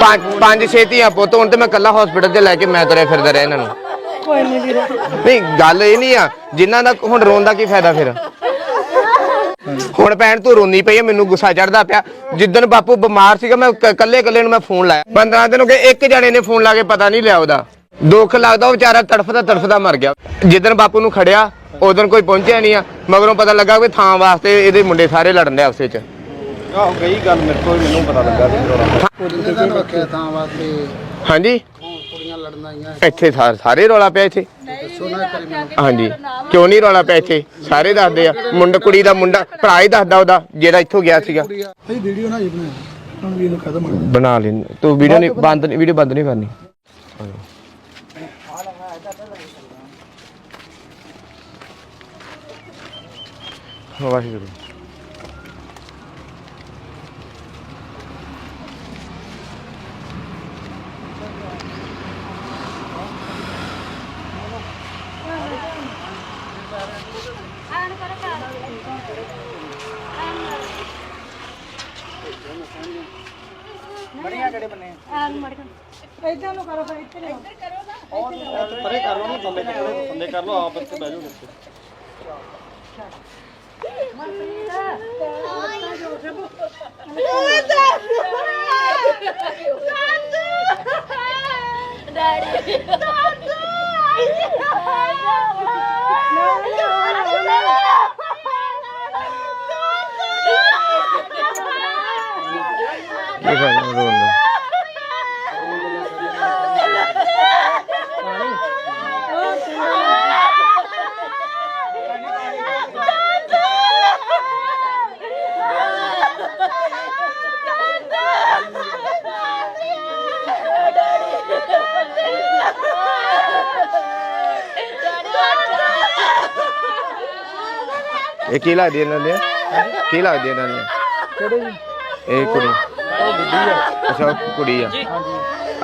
ਪੰਜ ਪੰਜ ਛੇ ਧੀਆਂ ਪੁੱਤ ਹੁਣ ਤੇ ਮੈਂ ਕੱਲਾ ਹਸਪੀਟਲ 'ਚ ਲੈ ਕੇ ਮੈਂ ਤੁਰਿਆ ਫਿਰਦਾ ਰਿਹਾ ਇਹਨਾਂ ਨੂੰ। ਕੋਈ ਨਹੀਂ ਵੀਰੇ। ਨਹੀਂ ਗੱਲ ਇਹ ਨਹੀਂ ਆ ਜਿਨ੍ਹਾਂ ਦਾ ਹੁਣ ਰੋਣ ਦਾ ਕੀ ਫਾਇਦਾ ਫਿਰ? ਹੁਣ ਭੈਣ ਤੂੰ ਰੋਂਦੀ ਪਈ ਆ ਮੈਨੂੰ ਗੁੱਸਾ ਚੜਦਾ ਪਿਆ। ਜਿੱਦਣ ਬਾਪੂ ਬਿਮਾਰ ਸੀਗਾ ਮੈਂ ਕੱਲੇ ਕੱਲੇ ਨੂੰ ਮੈਂ ਫੋਨ ਲਾਇਆ। 15 ਦਿਨ ਹੋ ਗਏ ਇੱਕ ਜਣੇ ਨੇ ਫੋਨ ਲਾ ਕੇ ਪਤਾ ਨਹੀਂ ਲਿਆ ਉਹਦਾ। ਦੁੱਖ ਲੱਗਦਾ ਉਹ ਵਿਚਾਰਾ ਤੜਫਦਾ ਤੜਫਦਾ ਮਰ ਗਿਆ। ਜਿੱਦਣ ਬਾਪੂ ਨੂੰ ਖੜਿਆ ਉਦੋਂ ਕੋਈ ਪਹੁੰਚਿਆ ਨਹੀਂ ਆ ਮਗਰੋਂ ਪਤਾ ਲੱਗਾ ਕਿ ਥਾਂ ਵਾਸਤੇ ਇਹਦੇ ਮੁੰਡੇ ਸਾਰੇ ਲੜਨ ਦੇ ਆਪਸੇ ਚ। ਆਹੋ ਗਈ ਗੱਲ ਮੇਰੇ ਕੋਲ ਮੈਨੂੰ ਪਤਾ ਲੱਗਾ ਸੀ ਰੋਣਾ ਕਿੰਨੇ ਦਿਨ ਰੱਖਿਆ ਥਾਂ ਵਾਸਤੇ। ਹਾਂਜੀ? ਕੁੜੀਆਂ ਲੜਨ ਆਈਆਂ। ਇੱਥੇ ਸਾ- ਸਾਰੇ ਰੌਲਾ ਪਿਆ ਇੱਥੇ? ਦੱਸੋ ਨਾ ਕਰੀ ਮੈਨੂੰ ਹਾਂਜੀ। ਕਿਉਂ ਨਹੀਂ ਰੌਲਾ ਪਿਆ ਇੱਥੇ? ਸਾਰੇ ਦੱਸਦੇ ਆ। ਮੁੰਡਾ ਕੁੜੀ ਦਾ ਮੁੰਡਾ ਭਰਾ ਹੀ ਦੱਸਦਾ ਉਹਦਾ ਜਿਹੜਾ ਇੱਥੋਂ ਗਿਆ ਸੀਗਾ। ਇਹ ਵੀਡੀਓ ਨਾ ਜੀ ਬਣਾਇਆ ਹੁਣ ਵੀ ਇਹਨੂੰ ਖਤਮ ਬਣਾ ਲੈਣ ਤੂੰ ਵੀਡੀਓ ਨਹੀਂ ਬੰਦ ਨਹੀਂ ਵੀਡੀਓ ਬੰਦ ਨਹੀਂ ਕਰਨੀ ਕਰੋ ਫਿਰ ਇੱਥੇ ਲਿਆਓ। ਪਰੇ ਕਰ ਲਓ ਨਾ ਥੱਲੇ ਥੱਲੇ ਕਰ ਲਓ ਆਪ ਇੱਥੇ ਬਹਿ ਜਾਓ ਵਿੱਚ ਕੀ ਫਾਇਦਾ ਰੋਣ ਦਾ ਇਹ ਕੀ ਲੱਗਦੀ ਇਹਨਾਂ ਦੇ ਕੀ ਲੱਗਦੀ ਇਹਨਾਂ ਦੀ ਕਿਹੜੇ ਜੀ ਇਹ ਕੁੜੀ। ਉਹ ਬੁੱਢੀ ਆ। ਅੱਛਾ ਉਹ ਕੁੜੀ ਆ।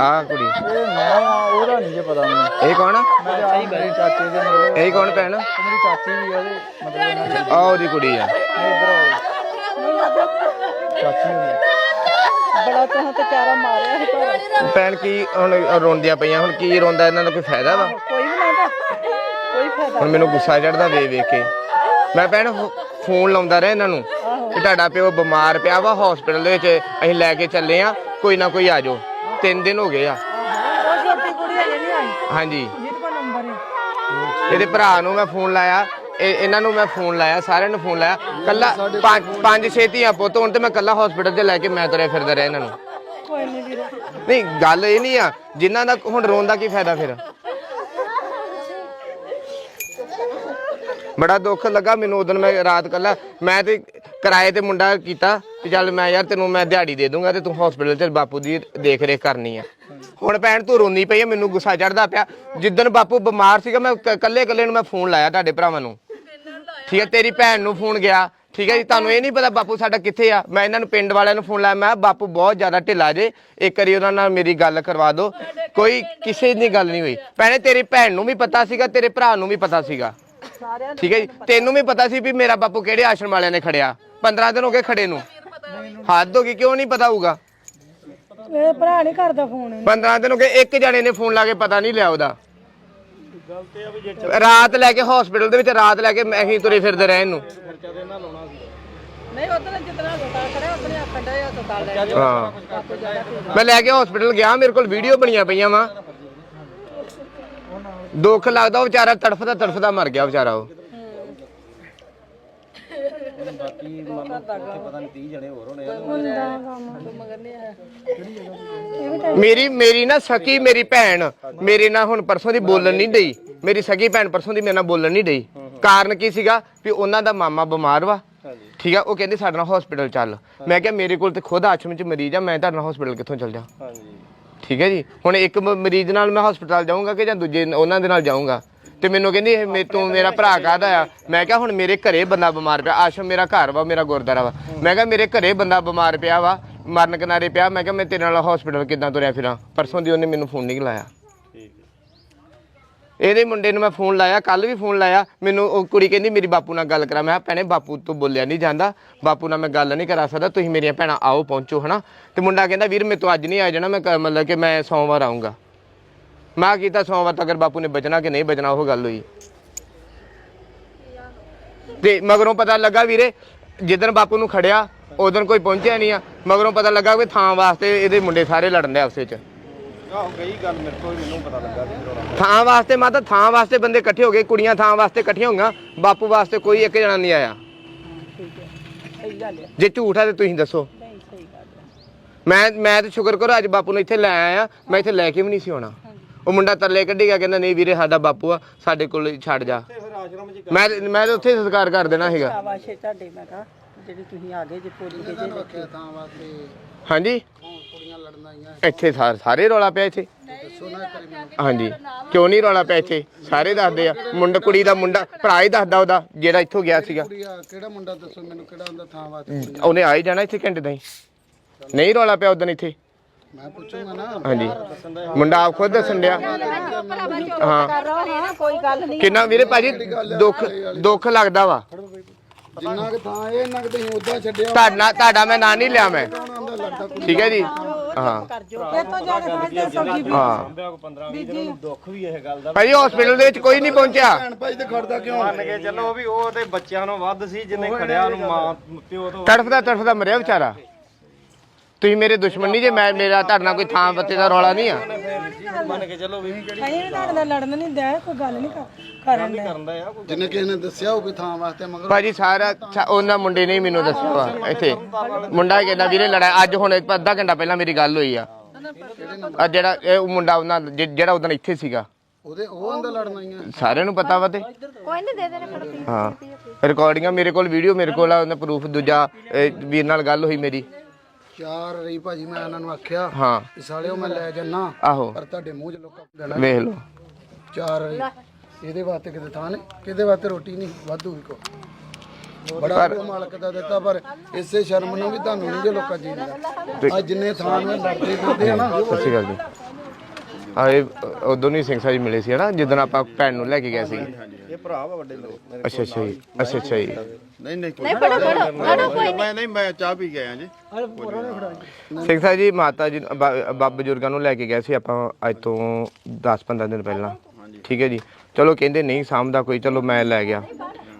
ਆ ਕੁੜੀ। ਇਹ ਨਾ ਉਹਦਾ ਨਹੀਂ ਜੇ ਪਤਾ ਮੈਨੂੰ। ਇਹ ਕੌਣ ਆ? ਮੇਰੇ ਆਈ ਮੇਰੇ ਚਾਚੇ ਦੇ ਮਤਲਬ ਇਹ ਕੌਣ ਭੈਣ? ਆ ਮੇਰੀ ਚਾਚੀ ਵੀ ਆ ਉਹਦੇ ਮਤਲਬ ਇਹਨਾਂ ਦੀ। ਉਹਦੀ ਕੁੜੀ ਆ। ਇੱਧਰ ਆਓ। ਚਾਚੀ ਹੁੰਦੀ ਬੜਾ ਤਾਂ ਤੇ ਚਾਰਾ ਮਾਰਿਆ ਸੀ ਪਰ ਭੈਣ ਕੀ ਹੁਣ ਰੋਂਦੀਆਂ ਪਈਆਂ? ਹੁਣ ਕੀ ਰੋਂਦਾ? ਇਹਨਾਂ ਦਾ ਕੋਈ ਫਾਇਦਾ ਵਾ? ਕੋਈ ਵੀ ਨਾ ਤਾਂ ਕੋਈ ਫਾਇਦਾ ਹੁਣ ਮੈਨੂੰ ਗੁੱਸਾ ਚੜਦਾ ਵੇ ਵੇਖ ਕੇ। ਮੈਂ ਭੈਣ ਫੋਨ ਲਾਉਂਦਾ ਰਿਹਾ ਇਹਨਾਂ ਨੂੰ ਕਿ ਤੁਹਾਡਾ ਪਿਓ ਬਿਮਾਰ ਪਿਆ ਵਾ ਹਸਪੀਟਲ ਦੇ ਵਿੱਚ ਅਸੀਂ ਲੈ ਕੇ ਚੱਲੇ ਆ ਕੋਈ ਨਾ ਕੋਈ ਆ ਜਾਓ। ਤਿੰਨ ਦਿਨ ਹੋ ਗਏ ਆ। ਉਹ ਛੋਟੀ ਕੁੜੀ ਹਜੇ ਨਹੀਂ ਆਈ। ਹਾਂਜੀ। ਜਿਹਦੇ ਕੋਲ ਨੰਬਰ ਹੈ ਇਹਦੇ ਭਰਾ ਨੂੰ ਮੈਂ ਫੋਨ ਲਾਇਆ ਇਹ- ਇਹਨਾਂ ਨੂੰ ਮੈਂ ਫੋਨ ਲਾਇਆ ਸਾਰਿਆਂ ਨੂੰ ਫੋਨ ਲਾਇਆ। ਕੱਲਾ ਪੰਜ ਪੰਜ ਛੇ ਧੀਆਂ ਪੁੱਤ ਹੁਣ ਤੇ ਮੈਂ ਕੱਲਾ ਹਸਪੀਟਲ 'ਚ ਲੈ ਕੇ ਮੈਂ ਤੁਰਿਆ ਫਿਰਦਾ ਰਿਹਾ ਇਹਨਾਂ ਨੂੰ। ਕੋਈ ਨਹੀਂ ਵੀਰੇ। ਨਹੀਂ ਗੱਲ ਇਹ ਨਹੀਂ ਆ ਜਿਨ੍ਹਾਂ ਦਾ ਹੁਣ ਰੋਣ ਦਾ ਕੀ ਫਾਇਦਾ ਫਿਰ? ਬੜਾ ਦੁੱਖ ਲੱਗਾ ਮੈਨੂੰ ਉਦੋਂ ਮੈਂ ਰਾਤ ਕੱਲਾ, ਮੈਂ ਤੇ ਕਿਰਾਏ ਤੇ ਮੁੰਡਾ ਕੀਤਾ ਕਿ ਚੱਲ ਮੈਂ ਯਾਰ ਤੈਨੂੰ ਮੈਂ ਦਿਹਾੜੀ ਦੇ ਦੂੰਗਾ ਤੇ ਤੂੰ ਹਸਪੀਟਲ 'ਚ ਬਾਪੂ ਦੀ ਦੇਖ ਰੇਖ ਕਰਨੀ ਆ। ਹੁਣ ਭੈਣ ਤੂੰ ਰੋਂਦੀ ਪਈ ਆ, ਮੈਨੂੰ ਗੁੱਸਾ ਚੜਦਾ ਪਿਆ। ਜਿੱਦਣ ਬਾਪੂ ਬਿਮਾਰ ਸੀਗਾ, ਮੈਂ ਕੱਲੇ ਕੱਲੇ ਨੂੰ ਮੈਂ ਫੋਨ ਲਾਇਆ ਤੁਹਾਡੇ ਭਰਾਵਾਂ ਨੂੰ। ਠੀਕ ਹੈ ਤੇਰੀ ਭੈਣ ਨੂੰ ਫੋਨ ਗਿਆ। ਠੀਕ ਹੈ ਜੀ, ਤੁਹਾਨੂੰ ਇਹ ਨਹੀਂ ਪਤਾ ਬਾਪੂ ਸਾਡਾ ਕਿੱਥੇ ਆ। ਮੈਂ ਇਹਨਾਂ ਨੂੰ ਪਿੰਡ ਵਾਲਿਆਂ ਨੂੰ ਫੋਨ ਲਾਇਆ, ਮੈਂ ਬਾਪੂ ਬਹੁਤ ਜ਼ਿਆਦਾ ਢਿੱਲਾ ਜੇ। ਇੱਕ ਵਾਰੀ ਉਹਨਾਂ ਨਾਲ ਮੇਰੀ ਗੱਲ ਕਰਵਾ ਦਿਓ। ਕੋਈ ਕਿਸੇ ਦੀ ਗੱਲ ਨਹੀਂ ਹੋਈ। ਭੈਣੇ, ਤੇਰੀ ਭੈਣ ਨੂੰ ਵੀ ਪਤਾ ਸੀਗਾ, ਤੇਰੇ ਭਰਾ ਨੂੰ ਵੀ ਪਤਾ ਸੀਗਾ। ਸਾਰਿਆਂ ਠੀਕ ਹੈ ਜੀ। ਤੈਨੂੰ ਵੀ ਪਤਾ ਸੀ ਵੀ ਮੇਰਾ ਬਾਪੂ ਕਿਹੜੇ ਆਸ਼ਰਮ ਵਾਲਿਆਂ ਨੇ ਖੜਿਆ? 15 ਦਿਨ ਹੋ ਗਏ ਖੜੇ ਨੂੰ। ਹੱਦ ਹੋ ਗਈ ਕਿਉਂ ਨਹੀਂ ਪਤਾ ਹੋਊਗਾ? ਇਹ ਭਰਾ ਨਹੀਂ ਕਰਦਾ ਫੋਨ 15 ਦਿਨ ਹੋ ਗਏ ਇੱਕ ਜਣੇ ਨੇ ਫੋਨ ਲਾ ਕੇ ਪਤਾ ਨਹੀਂ ਲਿਆ ਉਹਦਾ। ਰਾਤ ਲੈ ਕੇ ਹਸਪੀਟਲ ਦੇ ਵਿੱਚ ਰਾਤ ਲੈ ਕੇ ਮੈਂ ਹੀ ਤੁਰੇ ਫਿਰਦੇ ਰਹੇ ਇਹਨੂੰ। ਨਹੀਂ ਉਦੋਂ ਜਿਤਨਾ ਦੁਕਾਨ ਖੜਾ ਆਪਣੇ ਆਖਣ ਡਿਆ ਦੁਕਾਨ ਲੈ ਹਾਂ। ਮੈਂ ਲੈ ਕੇ ਹਸਪੀਟਲ ਗਿਆ ਮੇਰੇ ਕੋਲ ਵੀਡੀਓ ਬਣੀਆਂ ਪਈਆਂ ਵਾ। ਦੁੱਖ ਲੱਗਦਾ ਉਹ ਵਿਚਾਰਾ ਤੜਫਦਾ ਤੜਫਦਾ ਮਰ ਗਿਆ ਵਿਚਾਰਾ ਉਹ। ਬਾਕੀ ਮਨ ਪਤਾ ਨਹੀਂ 30 ਜਣੇ ਹੋਰ ਹੋਣੇ ਆ। ਮੇਰੀ ਮੇਰੀ ਨਾ ਸਕੀ ਮੇਰੀ ਭੈਣ ਮੇਰੇ ਨਾਲ ਹੁਣ ਪਰਸੋਂ ਦੀ ਬੋਲਣ ਨਹੀਂ ਡਈ। ਮੇਰੀ ਸਕੀ ਭੈਣ ਪਰਸੋਂ ਦੀ ਮੇਰੇ ਨਾਲ ਬੋਲਣ ਨਹੀਂ ਡਈ। ਕਾਰਨ ਕੀ ਸੀਗਾ ਵੀ ਉਹਨਾਂ ਦਾ ਮਾਮਾ ਬਿਮਾਰ ਵਾ। ਠੀਕ ਆ ਉਹ ਕਹਿੰਦੇ ਸਾਡੇ ਨਾਲ ਹਸਪੀਟਲ ਚੱਲ। ਮੈਂ ਕਿਹਾ ਮੇਰੇ ਕੋਲ ਤੇ ਖੁਦ ਆਸ਼ਰਮ ਚ ਮਰੀਜ਼ ਆ ਮੈਂ ਤੁਹਾਡੇ ਨਾਲ ਹਸਪੀਟਲ ਕਿੱਥੋਂ ਚੱਲ ਜਾ? ਹਾਂਜੀ। ਠੀਕ ਹੈ ਜੀ? ਹੁਣ ਇੱਕ ਮ- ਮਰੀਜ਼ ਨਾਲ ਮੈਂ ਹਸਪਤਾਲ ਜਾਊਂਗਾ ਕਿ ਜਾਂ ਦੂਜੇ ਨ- ਉਹਨਾਂ ਦੇ ਨਾਲ ਜਾਊਂਗਾ? ਤੇ ਮੈਨੂੰ ਕਹਿੰਦੀ ਇਹ ਮੇ- ਤੂੰ ਮੇਰਾ ਭਰਾ ਕਾਹਦਾ ਆ? ਮੈਂ ਕਿਹਾ ਹੁਣ ਮੇਰੇ ਘਰੇ ਬੰਦਾ ਬਿਮਾਰ ਪਿਆ। ਆਸ਼ਰਮ ਮੇਰਾ ਘਰ ਵਾ, ਮੇਰਾ ਗੁਰਦੁਆਰਾ ਵਾ। ਮੈਂ ਕਿਹਾ ਮੇਰੇ ਘਰੇ ਬੰਦਾ ਬਿਮਾਰ ਪਿਆ ਵਾ, ਮਰਨ ਕਿਨਾਰੇ ਪਿਆ। ਮੈਂ ਕਿਹਾ ਮੈਂ ਤੇਰੇ ਨਾਲ ਹਸਪੀਟਲ ਕਿੱਦਾਂ ਤੁਰਿਆ ਫਿਰਾਂ? ਪਰਸੋਂ ਦੀ ਉਹਨੇ ਮੈਨੂੰ ਫੋਨ ਨਹੀਂ ਲਾਇਆ। ਇਹਦੇ ਮੁੰਡੇ ਨੂੰ ਮੈਂ ਫੋਨ ਲਾਇਆ ਕੱਲ ਵੀ ਫੋਨ ਲਾਇਆ, ਮੈਨੂੰ ਉਹ ਕੁੜੀ ਕਹਿੰਦੀ, ਮੇਰੀ ਬਾਪੂ ਨਾਲ ਗੱਲ ਕਰਾ। ਮੈਂ ਭੈਣੇ, ਬਾਪੂ ਤੋਂ ਬੋਲਿਆ ਨਹੀਂ ਜਾਂਦਾ। ਬਾਪੂ ਨਾਲ ਮੈਂ ਗੱਲ ਨਹੀਂ ਕਰਾ ਸਕਦਾ। ਤੁਸੀਂ ਮੇਰੀਆਂ ਭੈਣਾਂ ਆਓ, ਪਹੁੰਚੋ, ਹਨਾ? ਤੇ ਮੁੰਡਾ ਕਹਿੰਦਾ, ਵੀਰ, ਮੇਰੇ ਤੋਂ ਅੱਜ ਨਹੀਂ ਆ ਜਾਣਾ। ਮੈਂ ਕ- ਮਤਲਬ ਕਿ ਮੈਂ ਸੋਮਵਾਰ ਆਉਂਗਾ ਮੈਂ ਕੀਤਾ ਸੋਮਵਾਰ ਤੱਕ ਬਾਪੂ ਨੇ ਬਚਣਾ ਕਿ ਨਹੀਂ ਬਚਣਾ, ਉਹ ਗੱਲ ਹੋਈ। ਤੇ ਮਗਰੋਂ ਪਤਾ ਲੱਗਾ, ਵੀਰੇ, ਜਿੱਦਣ ਬਾਪੂ ਨੂੰ ਖੜਿਆ, ਉਦੋਂ ਕੋਈ ਪਹੁੰਚਿਆ ਨਹੀਂ ਆ। ਮਗਰੋਂ ਪਤਾ ਲੱਗਾ ਕਿ ਥਾਂ ਵਾਸਤੇ ਇਹਦੇ ਮੁੰਡੇ ਸਾਰੇ ਲੜਨ ਦੇ ਆਪਸੇ ਚ ਆਹੋ ਗਈ ਗੱਲ ਮੇਰੇ ਕੋਲ ਮੈਨੂੰ ਪਤਾ ਲੱਗਾ ਸੀ ਜਦੋਂ ਥਾਂ ਵਾਸਤੇ ਮਾਤਾ ਥਾਂ ਵਾਸਤੇ ਬੰਦੇ ਇਕੱਠੇ ਹੋ ਗਏ ਕੁੜੀਆਂ ਥਾਂ ਵਾਸਤੇ ਇਕੱਠੀਆਂ ਹੋਈਆਂ ਬਾਪੂ ਵਾਸਤੇ ਕੋਈ ਇੱਕ ਜਣਾ ਨਹੀਂ ਆਇਆ। ਠੀਕ ਹੈ ਸਹੀ ਗੱਲ ਹੈ ਜੇ ਝੂਠ ਹੈ ਤੇ ਤੁਸੀਂ ਦੱਸੋ। ਨਹੀਂ ਸਹੀ ਗੱਲ ਹੈ ਮੈਂ ਮੈਂ ਤੇ ਸ਼ੁਕਰ ਕਰੋ ਅੱਜ ਬਾਪੂ ਨੂੰ ਇੱਥੇ ਲੈ ਆਇਆ ਮੈਂ ਇੱਥੇ ਲੈ ਕੇ ਵੀ ਨਹੀਂ ਸੀ ਆਉਣਾ। ਉਹ ਮੁੰਡਾ ਤਰਲੇ ਕੱਢੀ ਗਿਆ ਕਹਿੰਦਾ ਨਹੀਂ ਵੀਰੇ ਸਾਡਾ ਬਾਪੂ ਆ ਸਾਡੇ ਕੋਲ ਹੀ ਛੱਡ ਜਾ। ਤੇ ਫਿਰ ਆਸ਼ਰਮ 'ਚ ਮੈਂ ਮੈਂ ਤਾਂ ਉੱਥੇ ਸੰਸਕਾਰ ਕਰ ਦੇਣਾ ਸੀਗਾ। ਸ਼ਾਬਾਸ਼ੇ ਤੁਹਾਡੇ ਮੈਂ ਕਹਾ ਜਿਹੜੇ ਤੁਸੀਂ ਆ ਗਏ ਜੇ ਪੂਰੀ ਦੇ ਜੇ ਰੱਖਿਆ ਥਾਂ ਵਾਸਤੇ। ਹਾਂਜੀ? ਕੁੜੀਆਂ ਲੜਨ ਆਈਆਂ ਇੱਥੇ ਸਾ- ਸਾਰੇ ਰੌਲਾ ਪਿਆ ਇੱਥੇ? ਹਾਂਜੀ। ਕਿਉਂ ਨਹੀਂ ਰੌਲਾ ਪਿਆ ਇੱਥੇ? ਸਾਰੇ ਦੱਸਦੇ ਆ। ਮੁੰਡਾ ਕੁੜੀ ਦਾ ਮੁੰਡਾ ਭਰਾ ਹੀ ਦੱਸਦਾ ਉਹਦਾ ਜਿਹੜਾ ਇੱਥੋਂ ਗਿਆ ਸੀਗਾ। ਕੁੜੀਆ ਕਿਹੜਾ ਮੁੰਡਾ ਦੱਸੋ ਮੈਨੂੰ? ਕਿਹੜਾ ਹੁੰਦਾ ਥਾਂ ਵਾਸਤੇ ਕੁੜੀਆਂ? ਉਹਨੇ ਆ ਹੀ ਜਾਣਾ ਇੱਥੇ ਘੰਟੇ ਦਾ ਹੀ ਨਹੀਂ ਰੌਲਾ ਪਿਆ ਉਦੋਂ ਇੱਥੇ। ਮੈਂ ਪੁੱਛੂੰਗਾ ਨਾ। ਹਾਂਜੀ। ਮੁੰਡਾ ਆਪ ਖੁਦ ਦੱਸਣ ਡਿਆ। ਹਾਂ। ਕਰ ਰਹਾ ਹਾਂ ਕੋਈ ਗੱਲ ਨਹੀਂ। ਕਿੰਨਾ ਵੀਰੇ ਭਾਜੀ ਦੁੱਖ ਦੁੱਖ ਲੱਗਦਾ ਵਾ। ਜਿੰਨਾ ਕਿ ਥਾਂ ਇਹ ਨਾ ਕਿ ਤੁਸੀਂ ਉਦਾਂ ਛੱਡਿਆ ਤੁਹਾਡਾ ਤੁਹਾਡਾ ਮੈਂ ਨਾਂ ਨਹੀਂ ਲਿਆ ਮੈਂ। ਉਹਨਾਂ ਦਾ ਲੜਦਾ ਕੁੜੀ ਠੀਕ ਹੈ ਜੀ? ਹਾਂ ਕਰ ਜੋ ਇਹ ਤੋਂ ਜਾ ਕੇ ਸਮਝਦੇ ਸਬਜੀ ਹਾਂ। ਬੰਦਿਆਂ ਕੋ 15 20 ਦਿਨ ਨੂੰ ਦੁੱਖ ਵੀ ਇਹ ਗੱਲ ਦਾ। ਭਾਜੀ ਹਸਪੀਟਲ ਦੇ ਵਿੱਚ ਕੋਈ ਨਹੀਂ ਪਹੁੰਚਿਆ। ਭੈਣ ਭਾਈ ਤੇ ਖੜਦਾ ਕਿਉਂ? ਮੰਨ ਕੇ ਚੱਲੋ ਵੀ ਉਹ ਤੇ ਬੱਚਿਆਂ ਨੂੰ ਵੱਧ ਸੀ ਜਿੰਨੇ ਖੜਿਆ ਉਹਨੂੰ ਮਾਂ ਪਿਓ ਤੋਂ ਤੜਫਦਾ ਤੜਫਦਾ ਮਰਿਆ ਵਿਚਾਰਾ। ਤੁਸੀਂ ਮੇਰੇ ਦੁਸ਼ਮਣ ਨਹੀਂ ਜੇ ਮੈਂ ਮੇਰਾ ਤੁਹਾਡੇ ਨਾਲ ਕੋਈ ਥਾਂ ਪੱਤੇ ਦਾ ਰੌਲਾ ਨਹੀਂ ਆ। ਮੰਨ ਕੇ ਚੱਲੋ ਵੀ ਅਸੀਂ ਵੀ ਤੁਹਾਡੇ ਨਾਲ ਲੜਨ ਨਹੀਂ ਦਿਆ ਕੋਈ ਗੱਲ ਨਹੀਂ ਕਰ- ਕਰਨ ਦੇ ਕਰਦਾ ਆ ਕੋਈ ਜਿੰਨੇ ਕਿਸੇ ਨੇ ਦੱਸਿਆ ਹੋਵੇ ਥਾਂ ਵਾਸਤੇ ਮਗਰ ਭਾਜੀ ਸਾਰਾ ਛ- ਉਹਨਾਂ ਮੁੰਡੇ ਨੇ ਹੀ ਮੈਨੂੰ ਦੱਸਿਆ ਵਾ ਇੱਥੇ। ਮੁੰਡਾ ਕਹਿੰਦਾ ਵੀਰੇ ਲੜਾਈ ਅੱਜ ਹੁਣ ਅੱਧਾ ਘੰਟਾ ਪਹਿਲਾਂ ਮੇਰੀ ਗੱਲ ਹੋਈ ਆ। ਆ ਜਿਹੜਾ ਇਹ ਉਹ ਮੁੰਡਾ ਉਹਨਾਂ ਜਿ- ਜਿਹੜਾ ਉਦੋਂ ਇੱਥੇ ਸੀਗਾ। ਉਹਦੇ ਉਹ ਆਂਦਾ ਲੜਨ ਆਈਆਂ। ਸਾਰਿਆਂ ਨੂੰ ਪਤਾ ਵਾ ਤੇ। ਕੋਈ ਨਹੀਂ ਦੇ ਦੇਣੇ ਫੜ। ਪੀ ਹਾਂ ਰਿਕਾਰਡਿੰਗਾਂ ਮੇਰੇ ਕੋਲ ਵੀਡੀਓ ਮੇਰੇ ਕੋਲ ਆ ਉਹਦਾ ਪ੍ਰੂਫ ਦੂਜਾ ਇਹ ਵੀਰ ਨਾਲ ਗੱਲ ਹੋਈ ਮੇਰੀ। ਚਾਰ ਰਹੀ ਭਾਜੀ ਮੈਂ ਉਹਨਾਂ ਨੂੰ ਆਖਿਆ ਹਾਂ। ਕਿ ਸਾਲਿਓ ਮੈਂ ਲੈ ਜਾਣਾ ਆਹੋ। ਪਰ ਤੁਹਾਡੇ ਮੂੰਹ 'ਚ ਲੋਕਾਂ ਦੇਣਾ। ਵੇਖ ਲਓ। ਚਾਰ ਰਹੀ। ਇਹਦੇ ਵਾਸਤੇ ਕਿਤੇ ਥਾਂ ਨੇ ਕਿਹਦੇ ਵਾਸਤੇ ਰੋਟੀ ਨਹੀਂ ਵਾਧੂ ਵੀ ਕੋ। ਬੜਾ ਉਹ ਮਾਲਕ ਦਾ ਦਿੱਤਾ ਪਰ ਇਸੇ ਸ਼ਰਮ ਨੂੰ ਵੀ ਤੁਹਾਨੂੰ ਨਹੀਂ ਜੇ ਲੋਕਾਂ ਜੀਂਦਾ ਅੱਜ ਜਿੰਨੇ ਥਾਂ ਨੂੰ ਲੜਦੇ ਫਿਰਦੇ ਆ ਨਾ। ਸਤਿ ਸ਼੍ਰੀ ਅਕਾਲ ਜੀ। ਆ ਇਹ ਉਦੋਂ ਨਹੀਂ ਸਿੰਘ ਸਾਹਿਬ ਜੀ ਮਿਲੇ ਸੀ ਹਨਾ ਜਦੋਂ ਆਪਾਂ ਭੈਣ ਨੂੰ ਲੈ ਕੇ ਗਏ ਸੀ। ਇਹ ਭਰਾ ਵਾ ਵੱਡੇ ਮੇਰੇ ਮੇਰੇ ਅੱਛਾ ਅੱਛਾ ਜੀ। ਅੱਛਾ ਅੱਛਾ ਜੀ। ਨਹੀਂ ਨਹੀਂ ਨਹੀਂ ਫੜੋ ਫੜੋ ਫੜੋ ਕੋਈ ਮੈਂ ਨਹੀਂ। ਮੈਂ ਚਾਹ ਪੀ ਗਿਆ ਜੀ। ਸਿੰਘ ਸਾਹਿਬ ਜੀ ਮਾਤਾ ਜੀ ਨੂੰ- ਬਾ- ਬਾ ਬਜ਼ੁਰਗਾਂ ਨੂੰ ਲੈ ਕੇ ਗਏ ਸੀ ਆਪਾਂ ਅੱਜ ਤੋਂ 10-15 ਦਿਨ ਪਹਿਲਾਂ। ਠੀਕ ਹੈ ਜੀ। ਚਲੋ ਕਹਿੰਦੇ ਨਹੀਂ ਸਾਂਭਦਾ ਕੋਈ ਚਲੋ ਮੈਂ ਲੈ ਗਿਆ।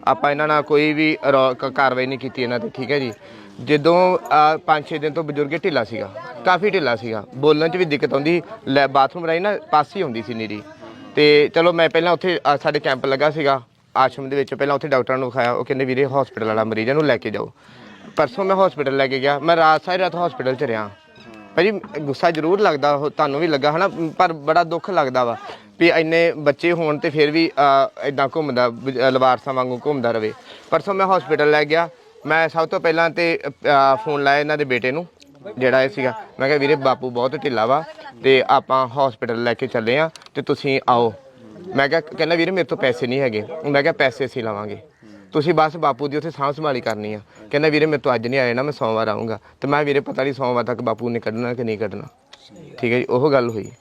ਆਪਾਂ ਇਹਨਾਂ ਨਾਲ ਕੋਈ ਵੀ ਰੌ- ਕ- ਕਾਰਵਾਈ ਨਹੀਂ ਕੀਤੀ ਇਹਨਾਂ ਤੇ ਠੀਕ ਹੈ ਜੀ। ਜਦੋਂ 5-6 ਦਿਨ ਤੋਂ ਬਜ਼ੁਰਗ ਢਿੱਲਾ ਸੀਗਾ ਕਾਫੀ ਢਿੱਲਾ ਸੀਗਾ। ਬੋਲਣ 'ਚ ਵੀ ਦਿੱਕਤ ਆਉਂਦੀ ਲੈ ਬਾਥਰੂਮ ਰਾਈ ਨਾ ਪਾਸ ਹੀ ਆਉਂਦੀ ਸੀ ਨੀਰੀ। ਤੇ ਚਲੋ ਮੈਂ ਪਹਿਲਾਂ ਉੱਥੇ ਅ, ਸਾਡੇ ਕੈਂਪ ਲੱਗਾ ਸੀਗਾ ਆਸ਼ਰਮ ਦੇ ਵਿੱਚ। ਪਹਿਲਾਂ ਉੱਥੇ ਡਾਕਟਰਾਂ ਨੂੰ ਵਿਖਾਇਆ ਉਹ ਕਹਿੰਦੇ ਵੀਰੇ ਹਸਪੀਟਲ ਵਾਲਾ ਮਰੀਜ਼ ਨੂੰ ਲੈ ਕੇ ਜਾਓ। ਪਰਸੋਂ ਮੈਂ ਹਸਪੀਟਲ ਲੈ ਕੇ ਗਿਆ। ਮੈਂ ਰਾਤ ਸਾਰੀ ਰਾਤ ਹਸਪੀਟਲ 'ਚ ਰਿਹਾ। ਭਾਜੀ ਗੁੱਸਾ ਜ਼ਰੂਰ ਲੱਗਦਾ ਉਹ ਤੁਹਾਨੂੰ ਵੀ ਲੱਗਾ ਹਨਾ? ਪਰ ਬੜਾ ਦੁੱਖ ਲੱਗਦਾ ਵਾ ਵੀ ਇੰਨੇ ਬੱਚੇ ਹੋਣ ਤੇ ਫਿਰ ਵੀ ਇਦਾਂ ਘੁੰਮਦਾ ਬ- ਅ, ਲਵਾਰਸਾਂ ਵਾਂਗੂ ਘੁੰਮਦਾ ਰਵੇ ਪਰਸੋਂ ਮੈਂ ਹਸਪੀਟਲ ਲੈ ਗਿਆ। ਮੈਂ ਸਭ ਤੋਂ ਪਹਿਲਾਂ ਤੇ ਅ, ਫੋਨ ਲਾਇਆ ਇਹਨਾਂ ਦੇ ਬੇਟੇ ਨੂੰ। ਜਿਹੜਾ ਇਹ ਸੀਗਾ। ਮੈਂ ਕਿਹਾ, ਵੀਰੇ, ਬਾਪੂ ਬਹੁਤ ਢਿੱਲਾ ਵਾ ਤੇ ਆਪਾਂ ਹਸਪੀਟਲ ਲੈ ਕੇ ਚੱਲੇ ਆ ਤੇ ਤੁਸੀਂ ਆਓ। ਮੈਂ ਕਿਹਾ, ਕਹਿੰਦਾ, ਵੀਰੇ, ਮੇਰੇ ਤੋਂ ਪੈਸੇ ਨਹੀਂ ਹੈਗੇ। ਮੈਂ ਕਿਹਾ, ਪੈਸੇ ਅਸੀਂ ਲਵਾਂਗੇ। ਤੁਸੀਂ ਬਸ ਬਾਪੂ ਦੀ ਉੱਥੇ ਸਾਂਭ ਸੰਭਾਲੀ ਕਰਨੀ ਆ। ਕਹਿੰਦਾ, ਵੀਰੇ, ਮੇਰੇ ਤੋਂ ਅੱਜ ਨਹੀਂ ਆਏ ਨਾ, ਮੈਂ ਸੋਮਵਾਰ ਆਉਂਗਾ ਤੇ ਮੈਂ ਵੀਰੇ, ਪਤਾ ਨਹੀਂ ਸੋਮਵਾਰ ਤੱਕ ਬਾਪੂ ਨੇ ਕੱਢਣਾ ਕਿ ਨਹੀਂ ਕੱਢਣਾ? ਠੀਕ ਹੈ ਜੀ, ਉਹ ਗੱਲ ਹੋਈ।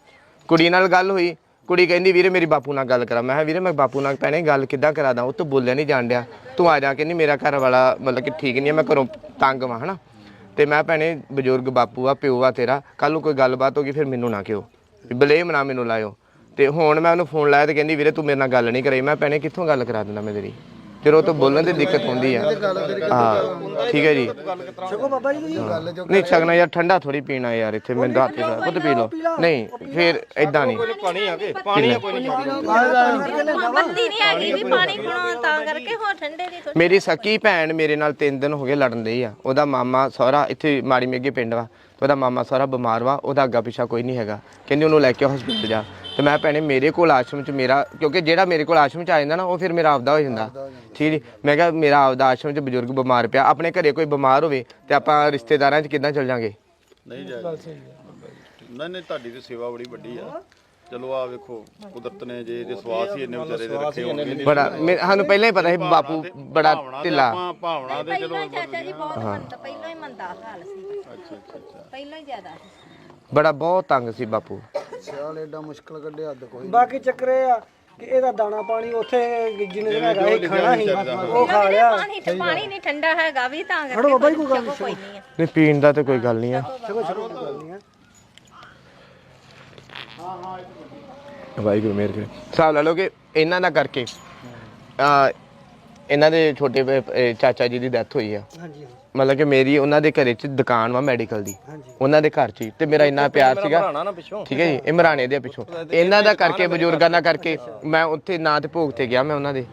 ਕੁੜੀ ਨਾਲ ਗੱਲ ਹੋਈ। ਕੁੜੀ ਕਹਿੰਦੀ, ਵੀਰੇ, ਮੇਰੀ ਬਾਪੂ ਨਾਲ ਗੱਲ ਕਰਾ। ਮੈਂ ਕਿਹਾ, ਵੀਰੇ, ਮੈਂ ਬਾਪੂ ਨਾਲ ਭੈਣੇ ਗੱਲ ਕਿੱਦਾਂ ਕਰਾ ਦਾਂ? ਉਹ ਤੋਂ ਬੋਲਿਆ ਨਹੀਂ ਜਾਣ ਡਿਆ। ਤੂੰ ਆ ਜਾ ਕੇ ਨਹੀਂ ਮੇਰਾ ਘਰ ਵਾਲਾ ਮਤਲਬ ਕਿ ਠੀਕ ਨਹੀਂ ਹੈ ਮੈਂ ਘਰੋਂ ਤੰਗ ਵਾਂ, ਹਨਾ? ਤੇ ਮੈਂ ਭੈਣੇ ਬਜ਼ੁਰਗ ਬਾਪੂ ਆ, ਪਿਓ ਆ ਤੇਰਾ ਕੱਲ ਨੂੰ ਕੋਈ ਗੱਲਬਾਤ ਹੋ ਗਈ ਫਿਰ ਮੈਨੂੰ ਨਾ ਕਿਉ ਬਲੇਮ ਨਾ ਮੈਨੂੰ ਲਾਇਓ। ਤੇ ਹੁਣ ਮੈਂ ਉਹਨੂੰ ਫੋਨ ਲਾਇਆ ਤੇ ਕਹਿੰਦੀ, ਵੀਰੇ ਤੂੰ ਮੇਰੇ ਨਾਲ ਗੱਲ ਨਹੀਂ ਕਰਾਈ। ਮੈਂ ਭੈਣੇ ਕਿੱਥੋਂ ਗੱਲ ਕਰਾ ਦਿੰਦਾ ਮੈਂ ਤੇਰੀ? ਜਦੋਂ ਉਹ ਤੋਂ ਬੋਲਣ ਦੀ ਦਿੱਕਤ ਹੁੰਦੀ ਆ। ਹਾਂ ਠੀਕ ਹੈ ਜੀ। ਗੱਲ ਜੋ ਨਹੀਂ ਛਕਣਾ ਯਾਰ ਠੰਡਾ ਥੋੜੀ ਪੀਣਾ ਯਾਰ ਇੱਥੇ ਮੈਨੂੰ ਹੱਥ ਦਾ ਖੁਦ ਪੀ ਲਓ। ਨਹੀਂ ਫਿਰ ਇਦਾਂ ਨਹੀਂ। ਪਾਣੀ ਆ ਕੇ ਪਾਣੀ ਆ ਕੋਈ ਨਹੀਂ। ਬੱਤੀ ਨਹੀਂ ਹੈਗੀ ਵੀ ਪਾਣੀ ਪੀਣਾ ਤਾਂ ਕਰਕੇ ਹੋ ਠੰਡੇ ਦੀ ਥੋੜੀ ਮੇਰੀ ਸਕੀ ਭੈਣ ਮੇਰੇ ਨਾਲ 3 ਦਿਨ ਹੋ ਗਏ ਲੜਨ ਲਈ ਆ। ਉਹਦਾ ਮਾਮਾ ਸਹੁਰਾ ਇੱਥੇ ਮਾੜੀ ਮੇਗੇ ਪਿੰਡ ਵਾ। ਉਹਦਾ ਮਾਮਾ ਸਹੁਰਾ ਬਿਮਾਰ ਵਾ ਉਹਦਾ ਅੱਗਾ ਪਿੱਛਾ ਕੋਈ ਨਹੀਂ ਹੈਗਾ। ਕਹਿੰਦੀ ਉਹਨੂੰ ਲੈ ਕੇ ਹਸਪੀਟਲ ਜਾ। ਤੇ ਮੈਂ ਭੈਣੇ ਮੇਰੇ ਕੋਲ ਆਸ਼ਰਮ ਚ ਮੇਰਾ ਕਿਉਂਕਿ ਜਿਹੜਾ ਮੇਰੇ ਕੋਲ ਆਸ਼ਰਮ ਚ ਆ ਜਾਂਦਾ ਨਾ ਉਹ ਫਿਰ ਮੇਰਾ ਆਪਦਾ ਹੋ ਜਾਂਦਾ। ਠੀਕ ਜੀ? ਮੈਂ ਕਿਹਾ ਮੇਰਾ ਆਪਦਾ ਆਸ਼ਰਮ ਚ ਬਜ਼ੁਰਗ ਬਿਮਾਰ ਪਿਆ। ਆਪਣੇ ਘਰੇ ਕੋਈ ਬਿਮਾਰ ਹੋਵੇ ਤੇ ਆਪਾਂ ਰਿਸ਼ਤੇਦਾਰਾਂ ਚ ਕਿੱਦਾਂ ਚੱਲ ਜਾਾਂਗੇ? ਨਹੀਂ ਨਹੀਂ ਨਹੀਂ ਤੁਹਾਡੀ ਤੇ ਸੇਵਾ ਬੜੀ ਵੱਡੀ ਆ। ਚਲੋ ਆ ਵੇਖੋ ਕੁਦਰਤ ਨੇ ਜੇ ਇਹਦੇ ਸਵਾਸ ਹੀ ਇੰਨੇ ਵਿਚਾਰੇ ਦੇ ਰੱਖੇ ਹੋਣਗੇ। ਬੜਾ ਮੇ- ਸਾਨੂੰ ਪਹਿਲਾਂ ਹੀ ਪਤਾ ਸੀ ਬਾਪੂ ਬੜਾ ਭਾਵਨਾ ਤੇ ਢਿੱਲਾ। ਆਪਾਂ ਭਾਵਨਾ ਦੇ ਚਲੋ ਪਹਿਲਾਂ ਹੀ ਚਾਚਾ ਜੀ ਬਹੁਤ ਮੰਦਾ ਪਹਿਲਾਂ ਹੀ ਮੰਦਾ ਹਾਲ ਸੀ। ਅੱਛਾ ਅੱਛਾ ਅੱਛਾ। ਪਹਿਲਾਂ ਹੀ ਜ਼ਿਆਦਾ ਸੀ। ਬੜਾ ਬਹੁਤ ਤੰਗ ਸੀ ਬਾਪੂ। ਸਿਆਲ ਐਡਾ ਮੁਸ਼ਕਲ ਕੱਢਿਆ ਹੱਦ ਕੋਈ ਬਾਕੀ ਚੱਕਰੇ ਆ ਕਿ ਇਹਦਾ ਦਾਣਾ ਪਾਣੀ ਉੱਥੇ ਜਿਹਨੇ ਜਿਹੜਾ ਹੈਗਾ ਇਹ ਖਾਣਾ ਸੀ ਉਹ ਖਾ ਲਿਆ। ਪਾਣੀ ਤੇ ਪਾਣੀ ਨਹੀਂ ਠੰਡਾ ਹੈਗਾ ਵੀ ਤਾਂ ਕਰਕੇ ਖੜੋ ਬਾਬਾ ਜੀ, ਕੋਈ ਗੱਲ ਕੋਈ ਨਹੀਂ ਆ। ਨਹੀਂ ਪੀਣ ਦਾ ਤੇ ਕੋਈ ਗੱਲ ਨਹੀਂ ਆ। ਚਲੋ ਚਲੋ ਕੋਈ ਗੱਲ ਨਹੀਂ ਹੈ ਵਾਹਿਗੁਰੂ ਮਿਹਰ ਕਰੇ। ਹਿਸਾਬ ਲਾ ਲਓ ਕਿ ਇਹਨਾਂ ਦਾ ਕਰਕੇ ਆ ਇਹਨਾਂ ਦੇ ਛੋਟੇ ਅਹ ਚਾਚਾ ਜੀ ਦੀ ਡੈਥ ਹੋਈ ਆ। ਹਾਂਜੀ। ਮਤਲਬ ਕਿ ਮੇਰੀ ਉਹਨਾਂ ਦੇ ਘਰੇ ਚ ਦੁਕਾਨ ਵਾ ਮੈਡੀਕਲ ਦੀ। ਉਹਨਾਂ ਦੇ ਘਰ ਚ ਹੀ। ਤੇ ਮੇਰਾ ਇੰਨਾ ਪਿਆਰ ਸੀਗਾ। ਠੀਕ ਹੈ ਜੀ ਇਹ ਮਰਾਣੇ ਦੇ ਪਿੱਛੋਂ। ਇਹਨਾਂ ਦਾ ਕਰਕੇ ਬਜ਼ੁਰਗਾਂ ਦਾ ਕਰਕੇ ਮੈਂ ਉੱਥੇ ਨਾ ਤੇ ਭੋਗ ਤੇ ਗਿਆ ਮੈਂ ਉਹਨਾਂ ਦੇ।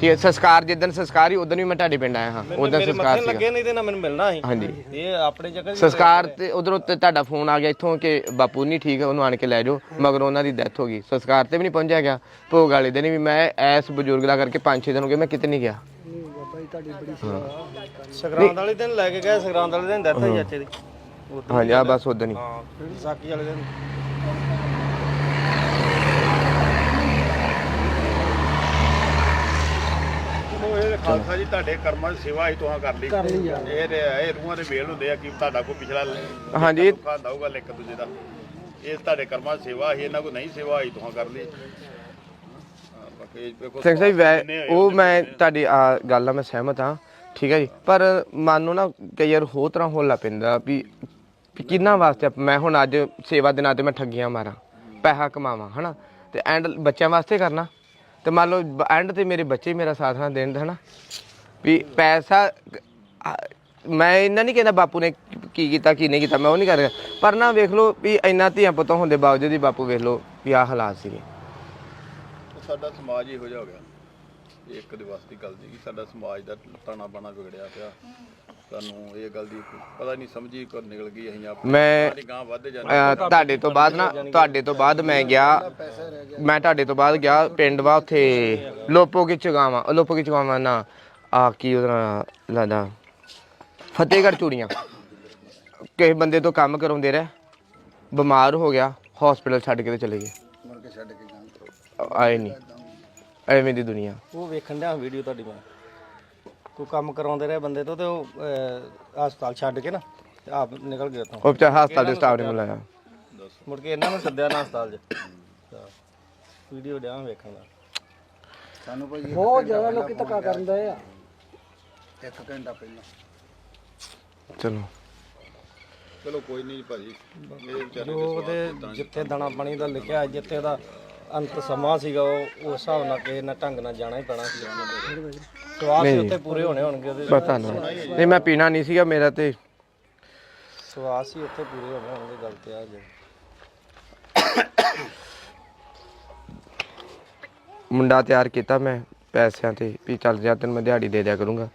ਠੀਕ ਹੈ ਸੰਸਕਾਰ ਜਿੱਦਣ ਸੰਸਕਾਰ ਹੀ ਉਦੋਂ ਵੀ ਮੈਂ ਤੁਹਾਡੇ ਪਿੰਡ ਆਇਆ ਹਾਂ। ਉਦੋਂ ਸੰਸਕਾਰ ਸੀਗਾ। ਲੱਗੇ ਨਹੀਂ ਤੇ ਨਾ ਮੈਨੂੰ ਮਿਲਣਾ ਸੀ। ਹਾਂਜੀ। ਇਹ ਆਪਣੇ ਜਗ੍ਹਾ ਸੰਸਕਾਰ ਤੇ ਉਧਰੋਂ ਤੇ ਤੁਹਾਡਾ ਫੋਨ ਆ ਗਿਆ ਇੱਥੋਂ ਕਿ ਬਾਪੂ ਨਹੀਂ ਠੀਕ ਉਹਨੂੰ ਆਣ ਕੇ ਲੈ ਜਾਓ। ਮਗਰ ਉਹਨਾਂ ਦੀ ਡੈਥ ਹੋ ਗਈ। ਸੰਸਕਾਰ ਤੇ ਵੀ ਨਹੀਂ ਪਹੁੰਚਿਆ ਗਿਆ। ਭੋਗ ਵਾਲੇ ਦਿਨ ਵੀ ਮੈਂ ਐਸ ਬਜ਼ੁਰਗ ਦਾ ਕਰਕੇ 5-6 ਦਿਨ ਹੋ ਗਏ ਮੈਂ ਕਿਤੇ ਨਹੀਂ ਗਿਆ। ਤੁਹਾਡੀ ਬੜੀ ਸੇਵਾ। ਸੰਗਰਾਂਦ ਵਾਲੇ ਦਿਨ ਲੈ ਕੇ ਗਏ ਸੰਗਰਾਂਦ ਵਾਲੇ ਦਿਨ ਡੈਥ ਹੋਈ ਚਾਚੇ ਦੀ। ਹਾਂਜੀ ਆ ਬਸ ਉਦੋਂ ਹੀ। ਹਾਂ ਵਿਸਾਖੀ ਵਾਲੇ ਦਿਨ। ਚਲੋ ਇਹ ਖਾਲਸਾ ਜੀ ਤੁਹਾਡੇ ਕਰਮਾਂ ਦੀ ਸੇਵਾ ਹੀ ਤੁਹਾਂ ਕਰ ਲਈ। ਕਰ ਲਈ ਆ। ਇਹ ਤੇ- ਇਹ ਰੂਹਾਂ ਦੇ ਮੇਲ ਹੁੰਦੇ ਆ ਕਿ ਤੁਹਾਡਾ ਕੋਈ ਪਿਛਲਾ ਹਾਂਜੀ। ਖਾਂਦਾ ਹੋਊਗਾ ਇੱਕ ਦੂਜੇ ਦਾ। ਇਹ ਤੁਹਾਡੇ ਕਰਮਾਂ ਦੀ ਸੇਵਾ ਹੀ ਇਹਨਾਂ ਕੋ ਨਹੀਂ ਸੇਵਾ ਹੀ ਤੁਹਾਂ ਕਰ ਲਈ। ਇਹ ਵੇਖੋ ਸਿੰਘ ਸਾਹਿਬ ਵੈ ਉਹ ਮੈਂ ਤੁਹਾਡੀ ਆ ਗੱਲ ਨਾਲ ਮੈਂ ਸਹਿਮਤ ਹਾਂ। ਠੀਕ ਹੈ ਜੀ? ਪਰ ਮਨ ਨੂੰ ਨਾ ਕਈ ਵਾਰ ਹੋਰ ਤਰ੍ਹਾਂ ਹੋਣ ਲੱਗ ਪੈਂਦਾ ਵੀ ਵੀ ਕਿੰਨਾ ਵਾਸਤੇ ਆਪ- ਮੈਂ ਹੁਣ ਅੱਜ ਸੇਵਾ ਦੇ ਨਾਂ ਤੇ ਮੈਂ ਠੱਗੀਆਂ ਮਾਰਾਂ ਪੈਸਾ ਕਮਾਵਾਂ ਹਨਾ? ਤੇ ਐਂਡ ਬੱਚਿਆਂ ਵਾਸਤੇ ਕਰਨਾ। ਤੇ ਮੰਨ ਲਓ ਐਂਡ ਤੇ ਮੇਰੇ ਬੱਚੇ ਹੀ ਮੇਰਾ ਸਾਥ ਨਾ ਦੇਣ ਹਨਾ? ਵੀ ਪੈਸਾ ਆ, ਮੈਂ ਇਹਨਾਂ ਨਹੀਂ ਕਹਿੰਦਾ ਬਾਪੂ ਨੇ ਕੀ ਕੀਤਾ ਕੀ ਨਹੀਂ ਕੀਤਾ ਮੈਂ ਉਹ ਨਹੀਂ ਕਰ ਰਿਹਾ। ਪਰ ਨਾ ਵੇਖ ਲਓ ਵੀ ਇੰਨਾ ਧੀਆਂ ਪੁੱਤਾਂ ਹੁੰਦੇ ਬਾਵਜੂਦ ਹੀ ਬਾਪੂ ਵੇਖ ਲਓ ਵੀ ਆ ਹਾਲਾਤ ਸੀਗੇ। ਸਾਡਾ ਸਮਾਜ ਹੀ ਇਹੋ ਜਿਹਾ ਹੋ ਗਿਆ। ਇਹ ਇੱਕ ਦੇ ਵਾਸਤੇ ਗੱਲ ਨਹੀਂ ਸਾਡਾ ਸਮਾਜ ਦਾ ਤਾਣਾ ਬਾਣਾ ਵਿਗੜਿਆ ਪਿਆ। ਸਾਨੂੰ ਇਹ ਗੱਲ ਦੀ ਪਤਾ ਨਹੀਂ ਸਮਝੀ ਕੋ ਨਿਕਲ ਗਈ ਅਸੀਂ ਆਪ ਮੈਂ ਗਾਂ ਵੱਧਦੇ ਜਾਂਦੇ ਅਹ ਤੁਹਾਡੇ ਤੋਂ ਬਾਅਦ ਨਾ ਤੁਹਾਡੇ ਤੋਂ ਬਾਅਦ ਮੈਂ ਗਿਆ ਮੈਂ ਤੁਹਾਡੇ ਤੋਂ ਬਾਅਦ ਗਿਆ ਪਿੰਡ ਵਾ ਉੱਥੇ ਲੋਪੋ ਕੀ ਚਗਾਵਾ ਲੋਪੋ ਕੀ ਚਗਾਵਾ ਨਾ ਆ ਕੀ ਉਹਦਾ ਲਾਦਾ ਫਤਿਹਗੜ੍ਹ ਚੂੜੀਆਂ। ਕਿਸੇ ਬੰਦੇ ਤੋਂ ਕੰਮ ਕਰਾਉਂਦੇ ਰਹੇ ਬਿਮਾਰ ਹੋ ਗਿਆ ਹਸਪੀਟਲ ਛੱਡ ਕੇ ਤੇ ਚਲੇ ਗਏ। ਆਏ ਨਹੀਂ। ਐਵੇਂ ਦੀ ਦੁਨੀਆ। ਉਹ ਵੇਖਣ ਡਿਆ ਵੀਡੀਓ ਤੁਹਾਡੀ ਮੈਂ। ਕੋਈ ਕੰਮ ਕਰਾਉਂਦੇ ਰਹੇ ਬੰਦੇ ਤੋਂ ਤੇ ਉਹ ਅਹ, ਹਸਪਤਾਲ ਛੱਡ ਕੇ ਨਾ ਤੇ ਆਪ ਨਿਕਲ ਗਏ ਉੱਥੋਂ। ਉਹ ਵਿਚਾਰ ਹਸਪਤਾਲ ਦੇ ਸਟਾਫ ਨੇ ਬੁਲਾਇਆ ਮੁੜ ਕੇ ਇਹਨਾਂ ਨੂੰ ਸੱਦਿਆ ਨਾ ਹਸਪਤਾਲ 'ਚ। ਵੀਡੀਓ ਡਿਆ ਮੈਂ ਵੇਖਣ ਦਾ। ਸਾਨੂੰ ਭਾਈ ਇੱਕ ਬਹੁਤ ਜ਼ਿਆਦਾ ਲੋਕੀ ਧੱਕਾ ਕਰਨ ਦੇ ਆ। ਇੱਕ ਘੰਟਾ ਪਹਿਲਾਂ। ਚਲੋ। ਚਲੋ ਕੋਈ ਨਹੀਂ ਭਾਜੀ। ਇਹ ਵਿਚਾਰੇ ਜੋ ਉਹਦੇ ਜਿੱਥੇ ਦਾਣਾ ਪਾਣੀ ਦਾ ਲਿਖਿਆ ਜਿੱਥੇ ਦਾ ਅੰਤ ਸਮਾਂ ਸੀਗਾ ਉਹ ਉਸ ਹਿਸਾਬ ਨਾਲ ਕਿਸੇ ਨਾਲ ਢੰਗ ਨਾਲ ਜਾਣਾ ਹੀ ਪੈਣਾ ਸੀ। ਸਵਾਸ ਹੀ ਉੱਥੇ ਪੂਰੇ ਹੋਣੇ ਹੋਣਗੇ ਉਹਦੇ। ਪਤਾ ਨਹੀਂ। ਨਹੀਂ ਮੈਂ ਪੀਣਾ ਨਹੀਂ ਸੀਗਾ ਮੇਰਾ ਤੇ ਸਵਾਸ ਹੀ ਉੱਥੇ ਪੂਰੇ ਹੋਣੇ ਹੋਣਗੇ ਗੱਲ ਤੇ ਆ ਜੇ। ਮੁੰਡਾ ਤਿਆਰ ਕੀਤਾ ਮੈਂ ਪੈਸਿਆਂ ਤੇ ਵੀ ਚੱਲ ਜਾ ਤੈਨੂੰ ਮੈਂ ਦਿਹਾੜੀ ਦੇ ਦਿਆ ਕਰੂੰਗਾ।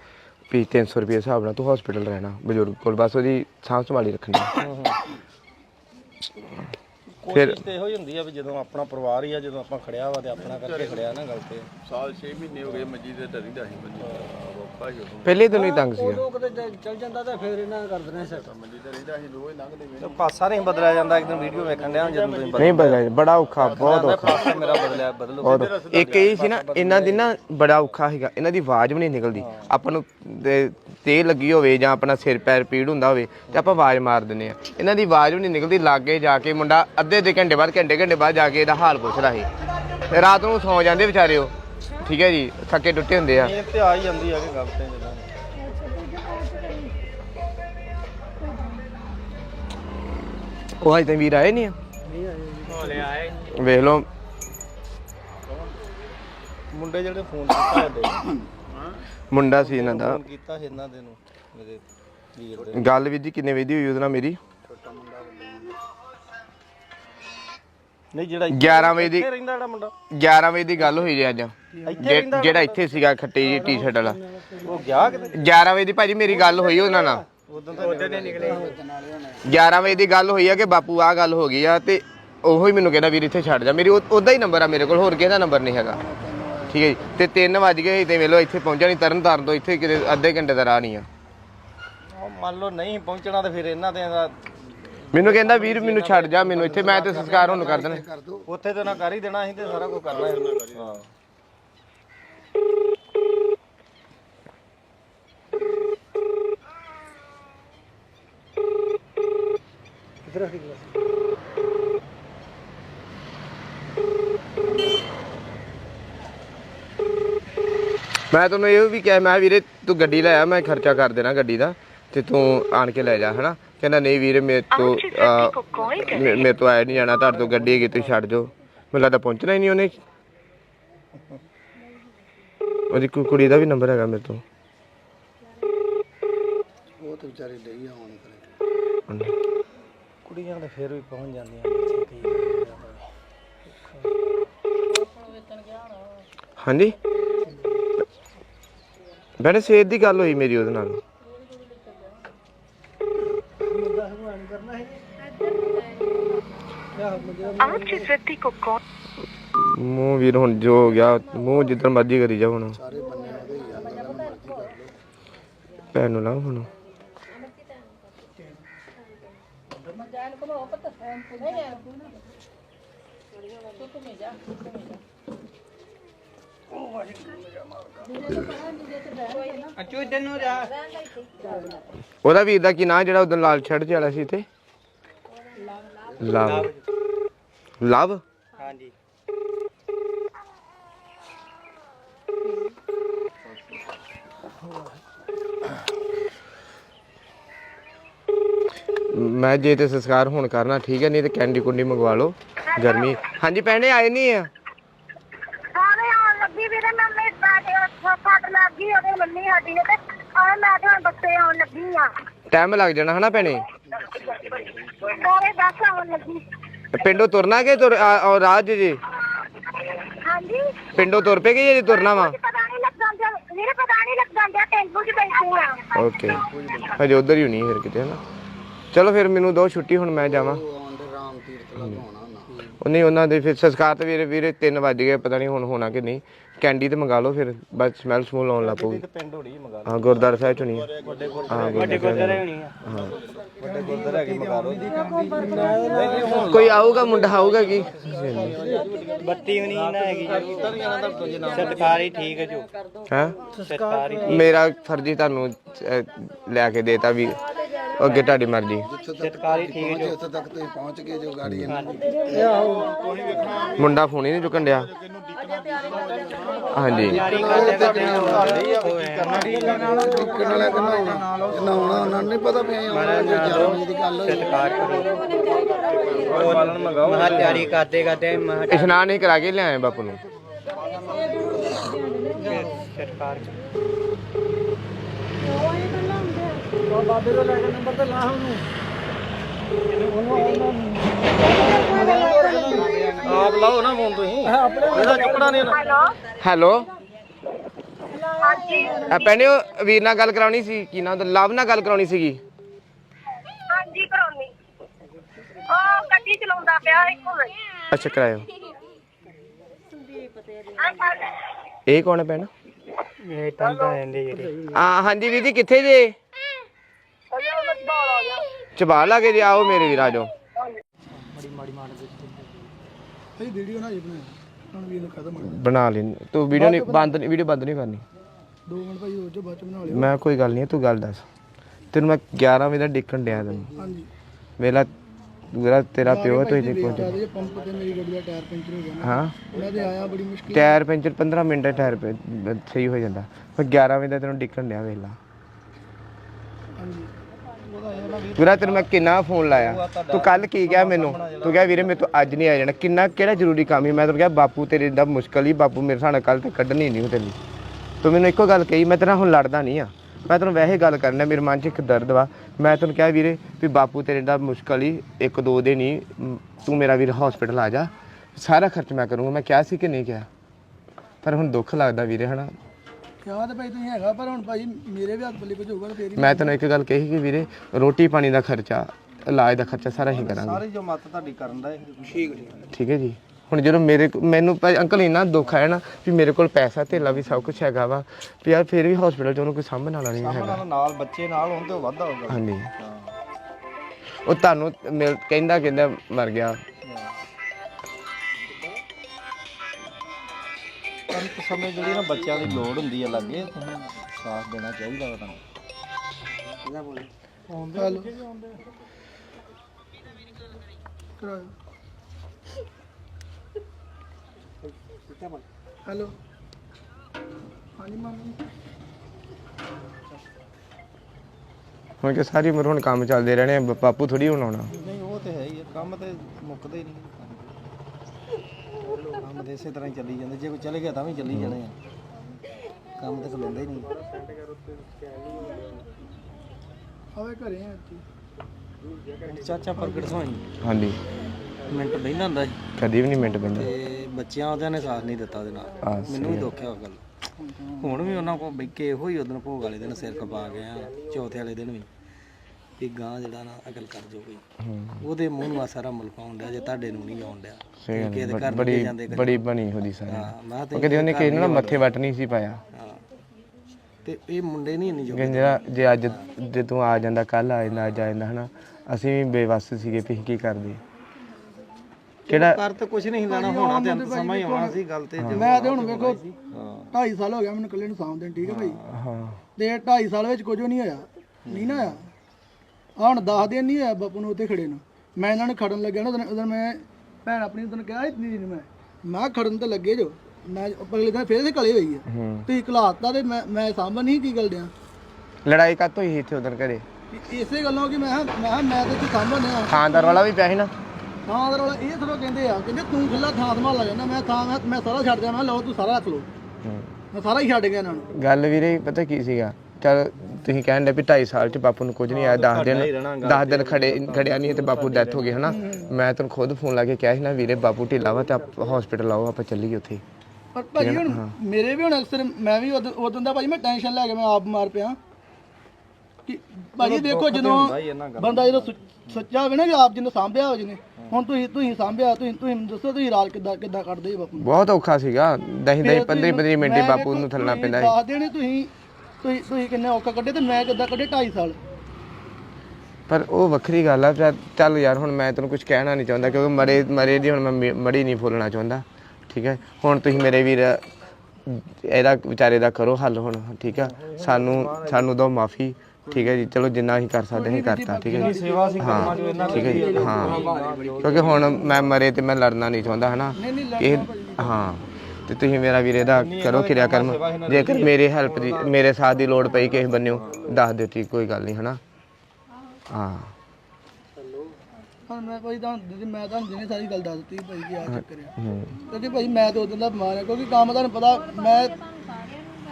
ਵੀ 300 ਰੁਪਏ ਹਿਸਾਬ ਨਾਲ ਤੂੰ ਹਸਪੀਟਲ ਰਹਿਣਾ ਬਜ਼ੁਰਗ ਕੋਲ ਬਸ ਉਹਦੀ ਸਾਂਭ ਸੰਭਾਲੀ ਰੱਖਣੀ। ਕੋਸ਼ਿਸ਼ ਤੇ ਇਹੋ ਹੀ ਹੁੰਦੀ ਆ ਵੀ ਜਦੋਂ ਆਪਣਾ ਪਰਿਵਾਰ ਹੀ ਆ ਜਦੋਂ ਆਪਾਂ ਖੜਿਆ ਵਾ ਤੇ ਆਪਣਾ ਕਰਕੇ ਖੜਿਆ ਨਾ ਗੱਲ ਤੇ। ਸਾਲ 6 ਮਹੀਨੇ ਹੋ ਗਏ ਮੰਜੀ ਤੇ ਡਰੀਦਾ ਸੀ ਮੰਜੀ ਔਖਾ ਹੀ ਉਦੋਂ ਪਹਿਲੇ ਦਿਨ ਹੀ ਤੰਗ ਲੋਕ ਤੇ ਜੇ ਚੱਲ ਜਾਂਦਾ ਤਾਂ ਫਿਰ ਇਹਨਾਂ ਕਰ ਦੇਣਾ ਮੰਜੀ ਤੇ ਰਹਿੰਦਾ ਸੀ ਰੋਜ਼ ਲੰਘਦੇ ਵੇ ਤੇ ਪਾਸਾ ਨਹੀਂ ਬਦਲਿਆ ਜਾਂਦਾ ਇੱਕ ਦਿਨ ਵੀਡੀਓ ਵੇਖਣ ਡਿਆ ਜਦੋਂ ਤੁਸੀਂ ਨਹੀਂ ਬਦਲਿਆ ਬੜਾ ਔਖਾ ਬਹੁਤ ਔਖਾ। ਪਾਸਾ ਮੇਰਾ ਬਦਲਿਆ ਬਦਲੋ। ਬਹੁਤ ਇੱਕ ਇਹ ਸੀ ਨਾ ਇਹਨਾਂ ਦੀ ਨਾ ਬੜਾ ਔਖਾ ਹੈਗਾ ਇਹਨਾਂ ਦੀ ਆਵਾਜ਼ ਵੀ ਨਹੀਂ ਨਿਕਲਦੀ। ਆਪਾਂ ਨੂੰ ਤੇ- ਲੱਗੀ ਹੋਵੇ ਜਾਂ ਆਪਣਾ ਸਿਰ ਪੈਰ ਪੀੜ ਹੁੰਦਾ ਹੋਵੇ ਤੇ ਆਪਾਂ ਆਵਾਜ਼ ਮਾਰ ਦਿੰਦੇ ਆ। ਇਹਨਾਂ ਦੀ ਆਵਾਜ਼ ਵੀ ਨਹੀਂ ਨਿਕਲਦੀ ਲਾਗੇ ਜਾ ਕੇ ਮੁੰਡਾ ਅੱਧੇ ਅੱਧੇ ਘੰਟੇ ਬਾਅਦ ਘੰਟੇ ਘੰਟੇ ਬਾਅਦ ਜਾ ਕੇ ਇਹਦਾ ਹਾਲ ਪੁੱਛਦਾ ਸੀ। ਤੇ ਰਾਤ ਨੂੰ ਸੌ ਜਾਂਦੇ ਵਿਚਾਰੇ ਉਹ। ਠੀਕ ਹੈ ਜੀ ਥੱਕੇ ਟੁੱਟੇ ਹੁੰਦੇ ਆ। ਇਹ ਤੇ ਆ ਹੀ ਜਾਂਦੀ ਆ ਕਿ ਗੱਲ ਤੇ ਜਦੋਂ ਉਹ ਅਜੇ ਤੱਕ ਵੀਰ ਆਏ ਨਹੀਂ ਆ? ਵੇਖ ਲਓ। ਮੁੰਡੇ ਜਿਹੜੇ ਫੋਨ ਕੀਤਾ ਸਾਡੇ ਮੁੰਡਾ ਸੀ ਇਹਨਾਂ ਦਾ। ਫੋਨ ਕੀਤਾ ਸੀ ਇਹਨਾਂ ਦੇ ਨੂੰ ਮੇਰੇ ਵੀਰ ਦੇ। ਗੱਲ ਵੀ ਜੀ ਕਿੰਨੇ ਵਜੇ ਦੀ ਹੋਈ ਉਹਦੇ ਨਾਲ ਮੇਰੀ? ਨਹੀਂ ਜਿਹੜਾ 11 ਵਜੇ ਦੀ ਇੱਥੇ ਰਹਿੰਦਾ ਜਿਹੜਾ ਮੁੰਡਾ। 11 ਵਜੇ ਦੀ ਗੱਲ ਹੋਈ ਜੀ ਅੱਜ। ਜੇ- ਜਿਹੜਾ ਇੱਥੇ ਸੀਗਾ ਖੱਟੀ ਜੀ ਟੀ-ਸ਼ਰਟ ਵਾਲਾ। ਉਹ ਗਿਆ ਕਿਤੇ? 11 ਵਜੇ ਦੀ ਭਾਜੀ ਮੇਰੀ ਗੱਲ ਹੋਈ ਉਹਨਾਂ ਨਾਲ। ਉਦੋਂ ਤਾਂ ਉਹਦੇ ਨਿਕਲੇ। 11 ਵਜੇ ਦੀ ਗੱਲ ਹੋਈ ਆ ਕਿ ਬਾਪੂ ਆਹ ਗੱਲ ਹੋ ਗਈ ਆ ਤੇ ਉਹੋ ਹੀ ਮੈਨੂੰ ਕਹਿੰਦਾ ਵੀਰ ਇੱਥੇ ਛੱਡ ਜਾ। ਮੇਰੀ ਉਹਦਾ ਹੀ ਨੰਬਰ ਆ ਮੇਰੇ ਕੋਲ ਹੋਰ ਕਿਸੇ ਦਾ ਨੰਬਰ ਨਹੀਂ ਹੈਗਾ। ਠੀਕ ਹੈ ਜੀ? ਤੇ 3 ਵਜ ਗਏ ਤੇ ਵੇਲੋ ਇੱਥੇ ਪਹੁੰਚਿਆ ਨਹੀਂ ਤਰਨ ਤਾਰਨ ਤੋਂ ਇੱਥੇ ਕਿਤੇ ਅੱਧੇ ਘੰਟੇ ਦਾ ਰਾਹ ਨਹੀਂ ਆ। ਮੰਨ ਲਓ ਨਹੀਂ ਪਹੁੰਚਣਾ ਤੇ ਫਿਰ ਇਹਨਾਂ ਦੇ ਦਾ ਮੈਨੂੰ ਕਹਿੰਦਾ ਵੀਰ ਮੈਨੂੰ ਛੱਡ ਜਾ ਮੈਨੂੰ ਇੱਥੇ ਮੈਂ ਤੇ ਸੰਸਕਾਰ ਹੁਣ ਕਰ ਦੇਣਾ। ਉੱਥੇ ਤੇ ਨਾ ਕਰ ਹੀ ਦੇਣਾ ਅਸੀਂ ਤੇ ਸਾਰਾ ਕੁਝ ਕਰਨਾ ਹਾਂ ਕਿਧਰ ਰੱਖ ਗਿਆ ਮੈਂ ਤੈਨੂੰ ਇਹ ਵੀ ਕਿਹਾ ਮੈਂ ਵੀਰੇ ਤੂੰ ਗੱਡੀ ਲੈ ਆ ਮੈਂ ਖਰਚਾ ਕਰ ਦੇਣਾ ਗੱਡੀ ਦਾ ਤੇ ਤੂੰ ਆਣ ਕੇ ਲੈ ਜਾ ਹਨਾ? ਕਹਿੰਦਾ ਨਹੀਂ ਵੀਰੇ ਮੇਰੇ ਤੋਂ ਅਹ, ਮੇ- ਮੇਰੇ ਤੋਂ ਆਇਆ ਨਹੀਂ ਜਾਣਾ ਤੁਹਾਡੇ ਤੋਂ ਗੱਡੀ ਹੈਗੀ ਤੁਸੀਂ ਛੱਡ ਜਾਓ। ਮੈਨੂੰ ਲੱਗਦਾ ਪਹੁੰਚਣਾ ਹੀ ਨਹੀਂ ਉਹਨੇ। ਉਹਦੀ ਕੁ- ਕੁੜੀ ਦਾ ਵੀ ਨੰਬਰ ਹੈਗਾ ਮੇਰੇ ਤੋਂ। ਉਹ ਤੇ ਵਿਚਾਰੀ ਡਈ ਆਉਣ ਕਰੇ ਕੁੜੀਆਂ ਤਾਂ ਫਿਰ ਵੀ ਪਹੁੰਚ ਜਾਂਦੀਆਂ ਬੱਚੇ ਹਾਂਜੀ। ਬੈਠੇ ਸਵੇਰ ਦੀ ਗੱਲ ਹੋਈ ਮੇਰੀ ਉਹਦੇ ਨਾਲ। ਮੂੰਹ ਵੀਰ ਹੁਣ ਜੋ ਹੋ ਗਿਆ ਮੂੰਹ ਜਿੱਧਰ ਮਰਜ਼ੀ ਕਰੀ ਜਾ ਹੁਣ। ਸਾਰੇ ਬੰਨੇ ਉਹਦੇ ਹੀ ਆ ਜਿਹੜਾ ਮਰਜ਼ੀ ਕਰ ਲਓ। ਭੈਣ ਨੂੰ ਲਾਓ ਹੁਣ। ਅਚੂ ਇਧਰ ਨੂੰ ਜਾ। ਉਹਦਾ ਵੀਰ ਦਾ ਕੀ ਨਾਂ ਜਿਹੜਾ ਉਦੋਂ ਲਾਲ ਛੜ ਵਾਲਾ ਸੀ ਤੇ ਲਵ। ਲਵ? ਹਾਂਜੀ। ਮੈਂ ਜੇ ਤੇ ਸੰਸਕਾਰ ਹੁਣ ਕਰਨਾ ਠੀਕ ਹੈ ਨਹੀਂ ਤੇ ਕੈਂਡੀ ਕੁੰਡੀ ਮੰਗਵਾ ਲਓ ਗਰਮੀ। ਹਾਂਜੀ ਭੈਣੇ ਆਏ ਨਹੀਂ ਆ ਸਾਰੇ ਆਉਣ ਲੱਗੀ ਵੀਰੇ ਮੈਂ ਮੇਰੇ ਬਾਟੇ ਫੱਟ ਲੱਗ ਗਈ ਉਹਦੇ ਮੰਮੀ ਸਾਡੀ ਨੇ ਤੇ ਆ ਮੈਂ ਤੇ ਹੁਣ ਬੱਸੇ ਆਉਣ ਲੱਗੀ ਆ। ਟਾਈਮ ਲੱਗ ਜਾਣਾ ਹਨਾ ਭੈਣੇ? ਸਾਰੇ ਬੱਸ ਆਉਣ ਲੱਗੀ। ਪਿੰਡੋਂ ਤੁਰਨਾ ਕਿ ਤੁਰ ਆ- ਆ ਰਾਜ ਜੇ? ਹਾਂਜੀ। ਪਿੰਡੋਂ ਤੁਰ ਪਏ ਕਿ ਜੇ ਤੁਰਨਾ ਵਾ? ਪਤਾ ਨਹੀਂ ਲੱਗਣ ਦਿਆ ਵੀਰੇ ਪਤਾ ਨਹੀਂ ਲੱਗਣ ਦਿਆ ਟੈਂਪੂ 'ਚ ਬੈਠੀ ਆ। ਓਕੇ ਹਜੇ ਉਧਰ ਹੀ ਹੋਣੀ ਫਿਰ ਕਿਤੇ ਹਨਾ। ਚਲੋ ਫਿਰ ਮੈਨੂੰ ਦੋ ਛੁੱਟੀ ਹੁਣ ਮੈਂ ਜਾਵਾਂ। ਉਹ ਨਹੀਂ ਉਹਨਾਂ ਦੇ ਫਿਰ ਸੰਸਕਾਰ ਤੇ ਵੀਰੇ ਵੀਰੇ 3 ਵੱਜ ਗਏ ਪਤਾ ਨਹੀਂ ਹੁਣ ਹੋਣਾ ਕਿ ਨਹੀਂ। ਕੈਂਡੀ ਤੇ ਮੰਗਾ ਲਓ ਫਿਰ ਬਸ ਸਮੈਲ ਸਮੂਲ ਆਉਣ ਲੱਗ ਪਊਗੀ। ਪਿੰਡ ਹੋੜੀ ਮੰਗਾ ਹਾਂ ਗੁਰਦੁਆਰਾ ਸਾਹਿਬ ਚ ਨਹੀਂ ਹਾਂ ਵੱਡੇ ਗੁਰਦੁਆਰੇ ਹੋਣੀ ਆ। ਵੱਡੇ ਗੁਰਦੁਆਰੇ ਹੈਗੇ ਮੰਗਾ ਲਓ ਕੋਈ ਆਊਗਾ ਮੁੰਡਾ ਆਊਗਾ ਕੀ? ਬੱਤੀ ਵੀ ਨਹੀਂ ਨਾ ਹੈਗੀ ਸਰਕਾਰੀ ਠੀਕ ਹੈ ਜੋ। ਹੈ? ਸਰਕਾਰੀ ਮੇਰਾ ਫਰਜ਼ੀ ਤੁਹਾਨੂੰ ਲੈ ਕੇ ਦੇਤਾ ਵੀ ਅੱਗੇ ਤੁਹਾਡੀ ਮਰਜ਼ੀ। ਸਰਕਾਰੀ ਠੀਕ ਪਹੁੰਚੇ ਉੱਥੇ ਤੱਕ ਤੁਸੀਂ ਪਹੁੰਚ ਗਏ ਜੋ ਗਾੜੀ ਇਹਨਾਂ ਮੁੰਡਾ ਫੋਨ ਹੀ ਨਹੀਂ ਚੁੱਕਣ ਡਿਆ। ਹਾਂਜੀ। ਕਿੰਨਾ ਲੈ ਕਿੰਨਾ ਆਉਣਾ ਕਿੰਨਾ ਆਉਣਾ ਉਹਨਾਂ ਨੂੰ ਨਹੀਂ ਪਤਾ ਵੀ ਅਸੀਂ ਆਉਣਾ ਜੇ 11 ਵਜੇ ਦੀ ਗੱਲ ਹੋਈ। ਪਾਲਣ ਮੰਗਾਓ। ਮਹਾ ਤਿਆਰੀ ਕਰਦੇ ਕਰਦੇ ਮਹਾ ਇਸ਼ਨਾਨ ਹੀ ਕਰਾ ਕੇ ਲਿਆਏ ਬਾਪੂ ਨੂੰ। ਸਰਕਾਰ ਬਾਬੇ ਤੋਂ ਲੈ ਕੇ ਨੰਬਰ ਤੇ ਲਾ ਉਹਨੂੰ। ਆਪ ਲਾਓ ਨਾ ਫੋਨ ਤੁਸੀਂ। ਇਹਦਾ ਚੁੱਕਣਾ ਨਹੀਂ ਹੈਲੋ। ਹੈਲੋ। ਹਾਂਜੀ। ਆ ਭੈਣੇ ਉਹ ਵੀਰ ਨਾਲ ਗੱਲ ਕਰਾਉਣੀ ਸੀ ਕੀ ਨਾਮ ਦਾ ਲਵ ਨਾਲ ਗੱਲ ਕਰਾਉਣੀ ਸੀਗੀ? ਹਾਂਜੀ ਕਰਾਉਣੀ। ਉਹ ਗੱਡੀ ਚਲਾਉਂਦਾ ਪਿਆ ਇੱਕੋ ਅੱਛਾ ਕਰਾਇਓ। ਇਹ ਕੌਣ ਹੈ ਭੈਣ? ਇਹ ਟੰਦਾ ਜਾਂਦੇ ਜਿਹੜੇ। ਆ ਹਾਂਜੀ ਵੀਰ ਜੀ ਕਿੱਥੇ ਜੇ। ਚਬਾਲ ਲਾਗੇ ਜੇ ਆਓ ਮੇਰੇ ਵੀਰ ਆ ਜਾਓ। ਇਹ ਵੀਡੀਓ ਨਾ ਜੀ ਬਣਾਇਆ ਹੁਣ ਵੀ ਇਹਨੂੰ ਖਤਮ ਬਣਾ ਲੈ ਤੂੰ ਵੀਡੀਓ ਨਹੀਂ ਬੰਦ ਨਹੀਂ ਵੀਡੀਓ ਬੰਦ ਨਹੀਂ ਕਰਨੀ। 2 ਮਿੰਟ ਭਾਈ ਉਹ ਚ ਬਾਅਦ ਚ ਬਣਾ ਲਿਓ। ਮੈਂ ਕੋਈ ਗੱਲ ਨਹੀਂ ਤੂੰ ਗੱਲ ਦੱਸ। ਤੈਨੂੰ ਮੈਂ 11 ਵਜੇ ਦਾ ਡਿੱਕਣ ਡਿਆ ਤੈਨੂੰ। ਹਾਂਜੀ। ਵੇਲਾ ਮੇਰਾ ਤੇਰਾ ਪਿਓ ਤੂੰ ਇੱਥੇ ਪਹੁੰਚ ਇਹ ਪੰਪ ਤੇ ਮੇਰੀ ਗੱਡੀ ਦਾ ਟਾਇਰ ਪੈਂਚਰ ਹੋ ਗਿਆ ਨਾ। ਹਾਂ। ਮੈਂ ਤੇ ਆਇਆ ਬੜੀ ਮੁਸ਼ਕਿਲ ਟਾਇਰ ਪੈਂਚਰ 15 ਮਿੰਟ ਦਾ ਟਾਇਰ ਸਹੀ ਹੋ ਜਾਂਦਾ। ਫਿਰ 11 ਵਜੇ ਦਾ ਤੈਨੂੰ ਡਿੱਕਣ ਡਿਆ ਵੇਲਾ। ਵੀਰਾ ਤੈਨੂੰ ਮੈਂ ਕਿੰਨਾ ਫੋਨ ਲਾਇਆ? ਤੂੰ ਕੱਲ ਕੀ ਕਿਹਾ ਮੈਨੂੰ? ਤੂੰ ਕਿਹਾ ਵੀਰੇ ਮੇਰੇ ਤੋਂ ਅੱਜ ਨਹੀਂ ਆ ਜਾਣਾ। ਕਿੰਨਾ ਕਿਹੜਾ ਜ਼ਰੂਰੀ ਕੰਮ ਸੀ? ਮੈਂ ਤੈਨੂੰ ਕਿਹਾ ਬਾਪੂ ਤੇਰੇ ਦਾ ਮੁਸ਼ਕਲ ਹੀ ਬਾਪੂ ਮੇਰੇ ਸਾਹਮਣੇ ਕੱਲ ਤੇ ਕੱਢਣੀ ਨਹੀਂ ਤੇਰੀ ਤੂੰ ਮੈਨੂੰ ਇੱਕੋ ਗੱਲ ਕਹੀ ਮੈਂ ਤੇਰਾ ਹੁਣ ਲੜਦਾ ਨਹੀਂ ਆ। ਮੈਂ ਤੈਨੂੰ ਵੈਸੇ ਗੱਲ ਕਰਨਾ ਮੇਰੇ ਮਨ 'ਚ ਇੱਕ ਦਰਦ ਵਾ। ਮੈਂ ਤੈਨੂੰ ਕਿਹਾ ਵੀਰੇ ਵੀ ਬਾਪੂ ਤੇਰੇ ਦਾ ਮੁਸ਼ਕਲ ਹੀ ਇੱਕ ਦੋ ਦਿਨ ਨਹੀਂ ਮ, ਤੂੰ ਮੇਰਾ ਵੀਰ ਹਸਪੀਟਲ ਆ ਜਾ। ਸਾਰਾ ਖਰਚ ਮੈਂ ਕਰੂੰਗਾ। ਮੈਂ ਕਿਹਾ ਸੀ ਕਿ ਨਹੀਂ ਕਿਹਾ? ਪਰ ਹੁਣ ਦੁੱਖ ਲੱਗਦਾ ਵੀਰੇ ਹਨਾ? ਕਿਹਾ ਤਾਂ ਭਾਈ ਤੁਸੀਂ ਹੈਗਾ ਪਰ ਹੁਣ ਭਾਈ ਮੇਰੇ ਵੀ ਹੱਥ ਪੱਲੇ ਕੁਝ ਹੋਊਗਾ ਤਾਂ ਫੇਰ ਹੀ ਮੈਂ ਤੈਨੂੰ ਇੱਕ ਗੱਲ ਕਹੀ ਕਿ ਵੀਰੇ ਰੋਟੀ ਪਾਣੀ ਦਾ ਖਰਚਾ ਇਲਾਜ ਦਾ ਖਰਚਾ ਸਾਰਾ ਹੀ ਕਰਾਂਗੇ। ਸਾਰੀ ਜੋ ਮੱਤ ਤੁਹਾਡੀ ਕਰਨ ਦਾ ਠੀਕ ਠੀਕ। ਹੈ ਜੀ। ਹੁਣ ਜਦੋਂ ਮੇਰੇ ਕੋ- ਮੈਨੂੰ ਭਾਈ ਅੰਕਲ ਇੰਨਾ ਦੁੱਖ ਆਇਆ ਨਾ ਵੀ ਮੇਰੇ ਕੋਲ ਪੈਸਾ ਧੇਲਾ ਵੀ ਸਭ ਕੁਝ ਹੈਗਾ ਵਾ ਵੀ ਯਾਰ ਫਿਰ ਵੀ ਹਸਪੀਟਲ 'ਚ ਉਹਨੂੰ ਕੋਈ ਸਾਂਭਣ ਵਾਲਾ ਨਹੀਂ ਹੈਗਾ। ਨਾਲ ਨਾਲ ਬੱਚੇ ਨਾਲ ਹੋਣ ਤੇ ਉਹ ਵੱਧ ਹੋਊਗਾ। ਹਾਂਜੀ। ਉਹ ਤੁਹਾਨੂੰ ਮਿਲ ਕਹਿੰਦਾ ਕਹਿੰਦਾ ਮਰ ਗਿਆ। ਪਰ ਸਮੇਂ ਜਿਹੜੀ ਨਾ ਬੱਚਿਆਂ ਦੀ ਲੋੜ ਹੁੰਦੀ ਹੈ ਲੱਗੇ ਤੁਹਾਨੂੰ ਸਾਥ ਦੇਣਾ ਚਾਹੀਦਾ ਵਾ ਤੁਹਾਨੂੰ। ਹੈਲੋ। ਕਰਾਓ। ਹੈਲੋ। ਹੁਣ ਕਿ ਸਾਰੀ ਉਮਰ ਹੁਣ ਕੰਮ ਚੱਲਦੇ ਰਹਿਣੇ ਬਾਪੂ ਥੋੜੀ ਹੁਣ ਆਉਣਾ ਨਹੀਂ ਉਹ ਤੇ ਹੈ ਹੀ ਆ ਕੰਮ ਤੇ ਮੁੱਕਦੇ ਹੀ ਨਹੀਂ। ਕੰਮ ਤੇ ਇਸੇ ਤਰ੍ਹਾਂ ਹੀ ਚੱਲੀ ਜਾਂਦੇ ਜੇ ਕੋਈ ਚਲੇ ਗਿਆ ਤਾਂ ਵੀ ਚੱਲੀ ਜਾਣੇ ਆ। ਕੰਮ ਤੇ ਖਲੋਂਦਾ ਹੀ ਨਹੀਂ। ਆਵੇ ਘਰੇ ਆ ਚਾਚਾ ਪ੍ਰਗਟ ਸੋਈ ਹਾਂਜੀ। ਮਿੰਟ ਬਹਿੰਦਾ ਹੁੰਦਾ ਸੀ। ਕਦੀ ਵੀ ਨਹੀਂ ਮਿੰਟ ਪੈਂਦਾ ਤੇ ਬੱਚਿਆਂ ਉਹਦਿਆਂ ਨੇ ਸਾਥ ਨਹੀਂ ਦਿੱਤਾ ਉਹਦੇ ਨਾਲ। ਮੈਨੂੰ ਵੀ ਦੁੱਖ ਹੈ ਉਹ ਗੱਲ। ਹੁਣ ਵੀ ਉਹਨਾਂ ਕੋਲ ਬੈ ਕੇ ਇਹੋ ਹੀ ਉਦੋਂ ਭੋਗ ਵਾਲੇ ਦਿਨ ਸਿਰ ਖਪਾ ਗਏ ਆ ਚੌਥੇ ਵਾਲੇ ਦਿਨ ਵੀ। ਵੀ ਗਾਂ ਜਿਹੜਾ ਨਾ ਅਕਲ ਕਰ ਜੋ ਕੋਈ। ਉਹਦੇ ਮੂੰਹ ਨੂੰ ਆ ਸਾਰਾ ਮੁਲਕ ਆਉਣ ਡਿਆ ਜੇ ਤੁਹਾਡੇ ਨੂੰ ਨਹੀਂ ਆਉਣ ਡਿਆ। ਸਹੀ ਗੱਲ ਕਿਸੇ ਦੇ ਹੈ। ਘਰ ਬੜੀ ਨਹੀਂ ਜਾਂਦੇ ਕਦੇ। ਬੜੀ ਬਣੀ ਉਹਦੀ ਸਾਰੀ। ਹਾਂ ਮੈਂ ਉਹ ਤੇ ਕਦੇ ਉਹਨੇ ਕਿਸੇ ਨੂੰ ਨਾ ਮੱਥੇ ਵੱਟ ਨਹੀਂ ਸੀ ਪਾਇਆ। ਹਾਂ। ਤੇ ਇਹ ਮੁੰਡੇ ਨਹੀਂ ਇੰਨੀ ਜੋ ਕਿ ਜਿਹੜਾ ਜੇ ਅੱਜ ਜੇ ਤੂੰ ਆ ਜਾਂਦਾ ਕੱਲ ਆ ਜਾਂਦਾ ਅੱਜ ਆ ਜਾਂਦਾ ਹਨਾ। ਅਸੀਂ ਵੀ ਬੇਵਸ ਸੀਗੇ ਵੀ ਅਸੀਂ ਕੀ ਕਰਦੇ। ਕਿਹੜਾ ਕਰ ਤਾਂ ਕੁਝ ਨਹੀਂ ਲੈਣਾ ਹੋਣਾ ਤੇ ਅੰਤ ਸਮਾਂ ਹੀ ਆਉਣਾ ਸੀ ਗੱਲ ਤੇ ਮੈਂ ਤੇ ਹੁਣ ਵੇਖੋ ਹਾਂ। 2.5 ਸਾਲ ਹੋ ਗਿਆ ਮੈਨੂੰ ਇਕੱਲੇ ਨੂੰ ਸਾਂਭਦੇ ਨੂੰ, ਠੀਕ ਹੈ ਭਾਈ? ਹਾਂ। ਤੇ 2.5 ਸਾਲ ਵਿੱਚ ਕੁਝ ਵੀ ਨਹੀਂ ਹੋਇਆ। ਨਹੀਂ ਨਾ ਹੋਇਆ। ਹੁਣ 10 ਦਿਨ ਨਹੀਂ ਹੋਇਆ ਬਾਪੂ ਨੂੰ ਉੱਥੇ ਖੜੇ ਨੂੰ। ਮੈਂ ਇਹਨਾਂ ਨੂੰ ਖੜਨ ਲੱਗਿਆ ਨਾ ਉਦੋਂ ਮੈਂ ਭੈਣ ਆਪਣੀ ਨੂੰ ਕਿਹਾ ਸੀ ਦੀਦੀ ਨੂੰ ਮੈਂ। ਮੈਂ ਖੜਨ ਤੇ ਲੱਗੇ ਜੋ। ਮੈਂ ਅਗਲੇ ਦਿਨ ਫੇਰ ਸੇ ਕਲੇ ਹੋਈ ਹੈ। ਤੁਸੀਂ ਘਲਾਤਾ ਤੇ ਮੈਂ ਮੈਂ ਸਾਂਭਣ ਨਹੀਂ ਕੀ ਗੱਲ ਦਿਆਂ। ਲੜਾਈ ਕਾਤੋਂ ਹੋਈ ਇੱਥੇ ਉਦੋਂ ਘਰੇ? ਇਸੇ ਗੱਲੋਂ ਕਿ ਮੈਂ ਮੈਂ ਮੈਂ ਤੇ ਤੂੰ ਸਾਂਭਣ ਆ ਖਾਨਦਾਰ ਵਾਲਾ ਵੀ ਪਿਆ ਸੀ ਨਾ? ਦੇ ਵਾਲਾ ਇਹ ਥੋੜਾ ਕਹਿੰਦੇ ਆ ਕਹਿੰਦੇ ਤੂੰ ਖੁੱਲਾ ਥਾਂ ਸੰਭਾਲ ਜਾਂਦਾ ਮੈਂ ਥਾਂ ਮੈਂ ਸਾਰਾ ਛੱਡ ਦਿਆਂ ਮੈਂ ਲਓ ਤੂੰ ਸਾਰਾ ਰੱਖ ਲਓ। ਮੈਂ ਸਾਰਾ ਹੀ ਛੱਡ ਗਿਆ ਇਹਨਾਂ ਨੂੰ। ਗੱਲ ਵੀਰੇ ਪਤਾ ਕੀ ਸੀਗਾ? ਚਲ ਤੁਸੀਂ ਕਹਿਣ ਦੇ ਵੀ 2.5 ਸਾਲ ਚ ਬਾਪੂ ਨੂੰ ਕੁਝ ਨਹੀਂ ਆਇਆ 10 ਦਿਨ 10 ਦਿਨ ਖੜੇ ਖੜਿਆ ਨਹੀਂ ਤੇ ਬਾਪੂ ਡੈਥ ਹੋ ਗਈ ਹਨਾ? ਮੈਂ ਤੈਨੂੰ ਖੁਦ ਫੋਨ ਲਾ ਕੇ ਕਿਹਾ ਸੀ ਨਾ ਵੀਰੇ ਬਾਪੂ ਢਿੱਲਾ ਵਾ ਤੇ ਹਸਪੀਟਲ ਆਓ ਆਪਾਂ ਚੱਲੀਏ ਉੱਥੇ ਪਰ ਭਾਜੀ ਹੁਣ ਮੇਰੇ ਵੀ ਹੁਣ ਅਕਸਰ ਮੈਂ ਵੀ ਉਦੋਂ ਉਦੋਂ ਦਾ ਭਾਜੀ ਮੈਂ ਟੈਨਸ਼ਨ ਲੈ ਕੇ ਮੈਂ ਆਪ ਮਾਰ ਪਿਆ। ਕਿ ਭਾਜੀ ਦੇਖੋ ਜਦੋਂ ਬੰਦਾ ਜਦੋਂ ਸੱਚਾ ਹੋਵੇ ਨਾ ਕਿ ਆਪ ਜਿਹਨੇ ਸਾਂਭਿਆ ਹੋ। ਜਿਹਨੇ ਹੁਣ ਤੁਸੀਂ ਤੁਸੀਂ ਸਾਂਭਿਆ ਤੁਸੀਂ ਤੁਸੀਂ ਮੈਨੂੰ ਦੱਸੋ ਤੁਸੀਂ ਰਾਲ ਕਿੱਦਾਂ ਕਿੱਦਾਂ ਕੱਢਦੇ ਬਾਪੂ ਬਹੁਤ ਔਖਾ ਸੀਗਾ। ਦਹੀਂ ਦਹੀਂ 15 15 ਮਿੰਟ ਬਾਪੂ ਨੂੰ ਥੱਲਣਾ ਪੈਂਦਾ ਸੀ। ਦੱਸ ਦੇਣੇ ਤੁਸੀਂ ਤੁਸੀਂ ਤੁਸੀਂ ਕਿੰਨੇ ਔਖਾ ਕੱਢੇ ਤੇ ਮੈਂ ਕਿੱਦਾਂ ਕੱਢੇ 2.5 ਸਾਲ। ਪਰ ਉਹ ਵੱਖਰੀ ਗੱਲ ਆ ਚੱਲ- ਚੱਲ ਯਾਰ ਹੁਣ ਮੈਂ ਤੈਨੂੰ ਕੁਝ ਕਹਿਣਾ ਨਹੀਂ ਚਾਹੁੰਦਾ ਕਿਉਂਕਿ ਮਰੇ ਮਰੇ ਦੀ ਹੁਣ ਮੈਂ ਮੇ- ਮੜੀ ਨਹੀਂ ਫੋਲਣਾ ਚਾਹੁੰਦਾ ਠੀਕ ਹੈ? ਹੁਣ ਤੁਸੀਂ ਮੇਰੇ ਵੀਰ ਇਹਦਾ ਵਿਚਾਰੇ ਦਾ ਕਰੋ ਹੱਲ ਹੁਣ ਠੀਕ ਹੈ ਸਾਨੂੰ ਸਾਨੂੰ ਦੋ ਮਾਫੀ ਠੀਕ ਹੈ ਜੀ? ਚਲੋ ਜਿੰਨਾ ਅਸੀਂ ਕਰ ਸਕਦੇ ਅਸੀਂ ਕਰਤਾ ਠੀਕ ਹੈ ਜੀ? ਸੇਵਾ ਸੀ ਹਾਂ ਠੀਕ ਹੈ ਜੀ? ਹਾਂ। ਕਿਉਂਕਿ ਹੁਣ ਮੈਂ ਮਰੇ ਤੇ ਮੈਂ ਲੜਨਾ ਨਹੀਂ ਚਾਹੁੰਦਾ ਹਨਾ? ਇਹ ਹਾਂ। ਤੇ ਤੁਸੀਂ ਮੇਰਾ ਵੀਰੇ ਦਾ ਕਰੋ ਕਿਰਿਆ ਕਰਮ। ਜੇਕਰ ਮੇਰੇ ਹੈਲਪ ਦੀ ਮੇਰੇ ਸਾਥ ਦੀ ਲੋੜ ਪਈ ਕਿਸੇ ਬੰਨਿਓ ਦੱਸ ਦਿਓ ਠੀਕ ਕੋਈ ਗੱਲ ਨਹੀਂ ਹਨਾ? ਹਾਂ। ਹੁਣ ਮੈਂ ਭਾਈ ਤਾਂ ਦੀਦੀ ਮੈਂ ਤੁਹਾਨੂੰ ਜਿਹਨੇ ਸਾਰੀ ਗੱਲ ਦੱਸ ਦਿੱਤੀ ਭਾਈ ਕੀ ਆ ਚੱਕਰ ਆ। ਕਿਉਂਕਿ ਭਾਈ ਮੈਂ ਤੇ ਉਦੋਂ ਦਾ ਬਿਮਾਰ ਆ ਕਿਉਂਕਿ ਕੰਮ ਤੁਹਾਨੂੰ ਪਤਾ ਮੈਂ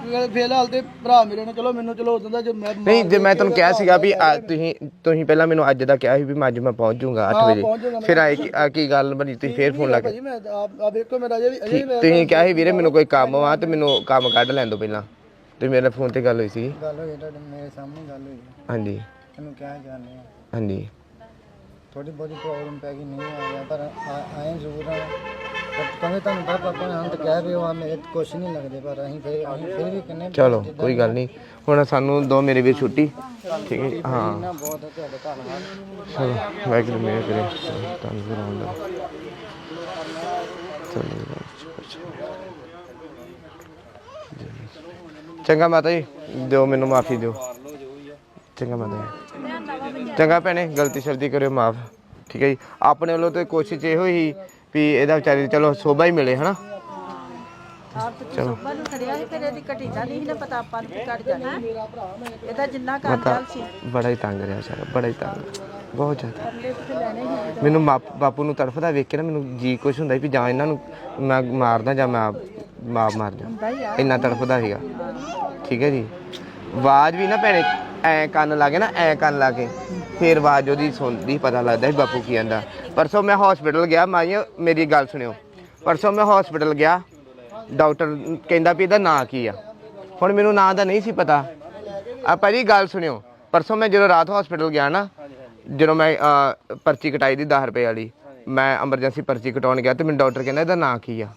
ਫਿਲਹਾਲ ਤੇ ਭਰਾ ਮੇਰੇ ਨੇ ਚਲੋ ਮੈਨੂੰ ਚਲੋ ਉਦੋਂ ਦਾ ਜੇ ਮੈਂ ਬਿਮਾਰ ਨਹੀਂ ਜੇ ਮੈਂ ਤੁਹਾਨੂੰ ਕਿਹਾ ਸੀਗਾ ਵੀ ਆ ਤੁਸੀਂ ਤੁਸੀਂ ਪਹਿਲਾਂ ਮੈਨੂੰ ਅੱਜ ਦਾ ਕਿਹਾ ਸੀ ਵੀ ਮੈਂ ਅੱਜ ਮੈਂ ਪਹੁੰਚ ਜਾਊਂਗਾ 8 ਪਹੁੰਚ ਵਜੇ ਫਿਰ ਆਏ ਕੀ ਆ ਕੀ ਗੱਲ ਬਣੀ? ਤੁਸੀਂ ਫੇਰ ਫੋਨ ਲਾ ਕੇ। ਭਾਜੀ ਮੈਂ ਆਪ ਆ ਵੇਖੋ ਮੇਰਾ ਅਜੇ ਵੀ ਅਜੇ ਵੀ ਮੈਂ ਤੁਸੀਂ ਕਿਹਾ ਸੀ ਵੀਰੇ ਮੈਨੂੰ ਕੋਈ ਕੰਮ ਆ ਤੇ ਮੈਨੂੰ ਕੰਮ ਕੱਢ ਲੈਣ ਦਿਓ ਪਹਿਲਾਂ। ਤੇ ਮੇਰੇ ਫੋਨ ਤੇ ਗੱਲ ਹੋਈ ਸੀ। ਗੱਲ ਹੋਈ ਤੁਹਾਡੇ ਮੇਰੇ ਸਾਹਮਣੇ ਗੱਲ ਹੋਈ। ਹਾਂਜੀ। ਤੈਨੂੰ ਕਹਿ ਜਾਣੇ ਹਾਂਜੀ। ਥੋੜੀ ਬਹੁਤੀ ਪ੍ਰੋਬਲਮ ਪੈ ਗਈ ਨਹੀਂ ਆਇਆ ਪਰ ਆ- ਆਏ ਜ਼ਰੂਰ ਆ। ਪਰ ਕਹਿੰਦੇ ਤੁਹਾਨੂੰ ਤਾਂ ਪਾਪਾ ਨੇ ਹੰਤ ਕਹਿ ਰਹੇ ਹੋ ਆ ਮੇਰੇ ਕੁਛ ਨਹੀਂ ਲੱਗਦੇ ਪਰ ਅਸੀਂ ਫਿਰ ਅਸੀਂ ਫਿਰ ਵੀ ਕਿੰਨੇ ਚਲੋ ਕੋਈ ਗੱਲ ਨਹੀਂ। ਹੁਣ ਸਾਨੂੰ ਦੋ ਮੇਰੇ ਵੀਰ ਛੁੱਟੀ ਠੀਕ ਹੈ ਜੀ? ਹਾਂ। ਨਾ ਬਹੁਤ ਹੈ ਤੁਹਾਡੇ ਧੰਨਵਾਦ ਚਲੋ ਵਾਹਿਗੁਰੂ ਮੇਰੇ ਕਰੇ। ਤੁਹਾਨੂੰ ਵੀ ਰਾਮ ਦਾ ਚਲੋ। ਚੰਗਾ ਮਾਤਾ ਜੀ ਦਿਓ ਮੈਨੂੰ ਮਾਫੀ ਦਿਓ। ਚੰਗਾ ਮਾਤਾ ਜੀ। ਚੰਗਾ ਭੈਣੇ ਗਲਤੀ ਸ਼ਰਦੀ ਕਰਿਓ ਮਾਫ। ਠੀਕ ਹੈ ਜੀ। ਆਪਣੇ ਵੱਲੋਂ ਤੇ ਕੋਸ਼ਿਸ਼ ਇਹੋ ਹੀ ਵੀ ਇਹਦਾ ਵਿਚਾਰੇ ਚਲੋ ਸੋਭਾ ਹੀ ਮਿਲੇ ਹਨਾ? ਆਪ ਤੇ ਸੋਭਾ ਨੂੰ ਖੜਿਆ ਸੀ ਫਿਰ ਇਹਦੀ ਘਟੀ ਦਾ ਨਹੀਂ ਸੀ ਨਾ ਪਤਾ ਆਪਾਂ ਨੂੰ ਵੀ ਘਟ ਜਾਣੀ ਇਹਦਾ ਜਿੰਨਾ ਕੰਮ ਚੱਲ ਸੀ। ਬੜਾ ਹੀ ਤੰਗ ਰਿਹਾ ਸਾਰਾ ਬੜਾ ਹੀ ਤੰਗ। ਬਹੁਤ ਜ਼ਿਆਦਾ। ਪਰਲੇ ਤੇ ਲੈਣੇ ਸੀ ਮੈਨੂੰ ਮਾਪ- ਬਾਪੂ ਨੂੰ ਤੜਫਦਾ ਵੇਖ ਕੇ ਨਾ ਮੈਨੂੰ ਜੀ ਕੁਛ ਹੁੰਦਾ ਸੀ ਵੀ ਜਾਂ ਇਹਨਾਂ ਨੂੰ ਮੈਂ ਮਾਰਦਾ ਜਾਂ ਮੈਂ ਆਪ ਮਾਪ ਮਾਰ ਜਾ ਹੁੰਦਾ ਹੀ ਆ। ਇੰਨਾ ਤੜਫਦਾ ਸੀਗਾ। ਠੀਕ ਹੈ ਜੀ। ਆਵਾਜ਼ ਵੀ ਨਾ ਭੈਣੇ ਐ ਕੰਨ ਲਾ ਕੇ ਨਾ ਐ ਕੰਨ ਲਾ ਕੇ। ਫੇਰ ਆਵਾਜ਼ ਉਹਦੀ ਸੁਣਦੀ, ਪਤਾ ਲੱਗਦਾ ਸੀ ਬਾਪੂ ਕੀ ਕਹਿੰਦਾ। ਪਰਸੋਂ ਮੈਂ ਹਸਪੀਟਲ ਗਿਆ ਮਾਈ ਮੇਰੀ ਗੱਲ ਸੁਣਿਓ। ਪਰਸੋਂ ਮੈਂ ਹਸਪੀਟਲ ਗਿਆ ਡਾਕਟਰ ਕਹਿੰਦਾ ਵੀ ਇਹਦਾ ਨਾਂ ਕੀ ਆ। ਹੁਣ ਮੈਨੂੰ ਨਾਂ ਦਾ ਨਹੀਂ ਸੀ ਪਤਾ। ਆ ਭਾਜੀ ਗੱਲ ਸੁਣਿਓ, ਪਰਸੋਂ ਮੈਂ ਜਦੋਂ ਰਾਤ ਹਸਪੀਟਲ ਗਿਆ ਨਾ, ਜਦੋਂ ਮੈਂ ਪਰਚੀ ਕਟਾਈ ਦੀ 10 ਰੁਪਏ ਵਾਲੀ, ਮੈਂ ਐਮਰਜੈਂਸੀ ਪਰਚੀ ਕਟਾਉਣ ਗਿਆ ਤੇ ਮੈਨੂੰ ਡਾਕਟਰ ਕਹਿੰਦਾ ਇਹਦਾ ਨਾਂ ਕੀ ਆ।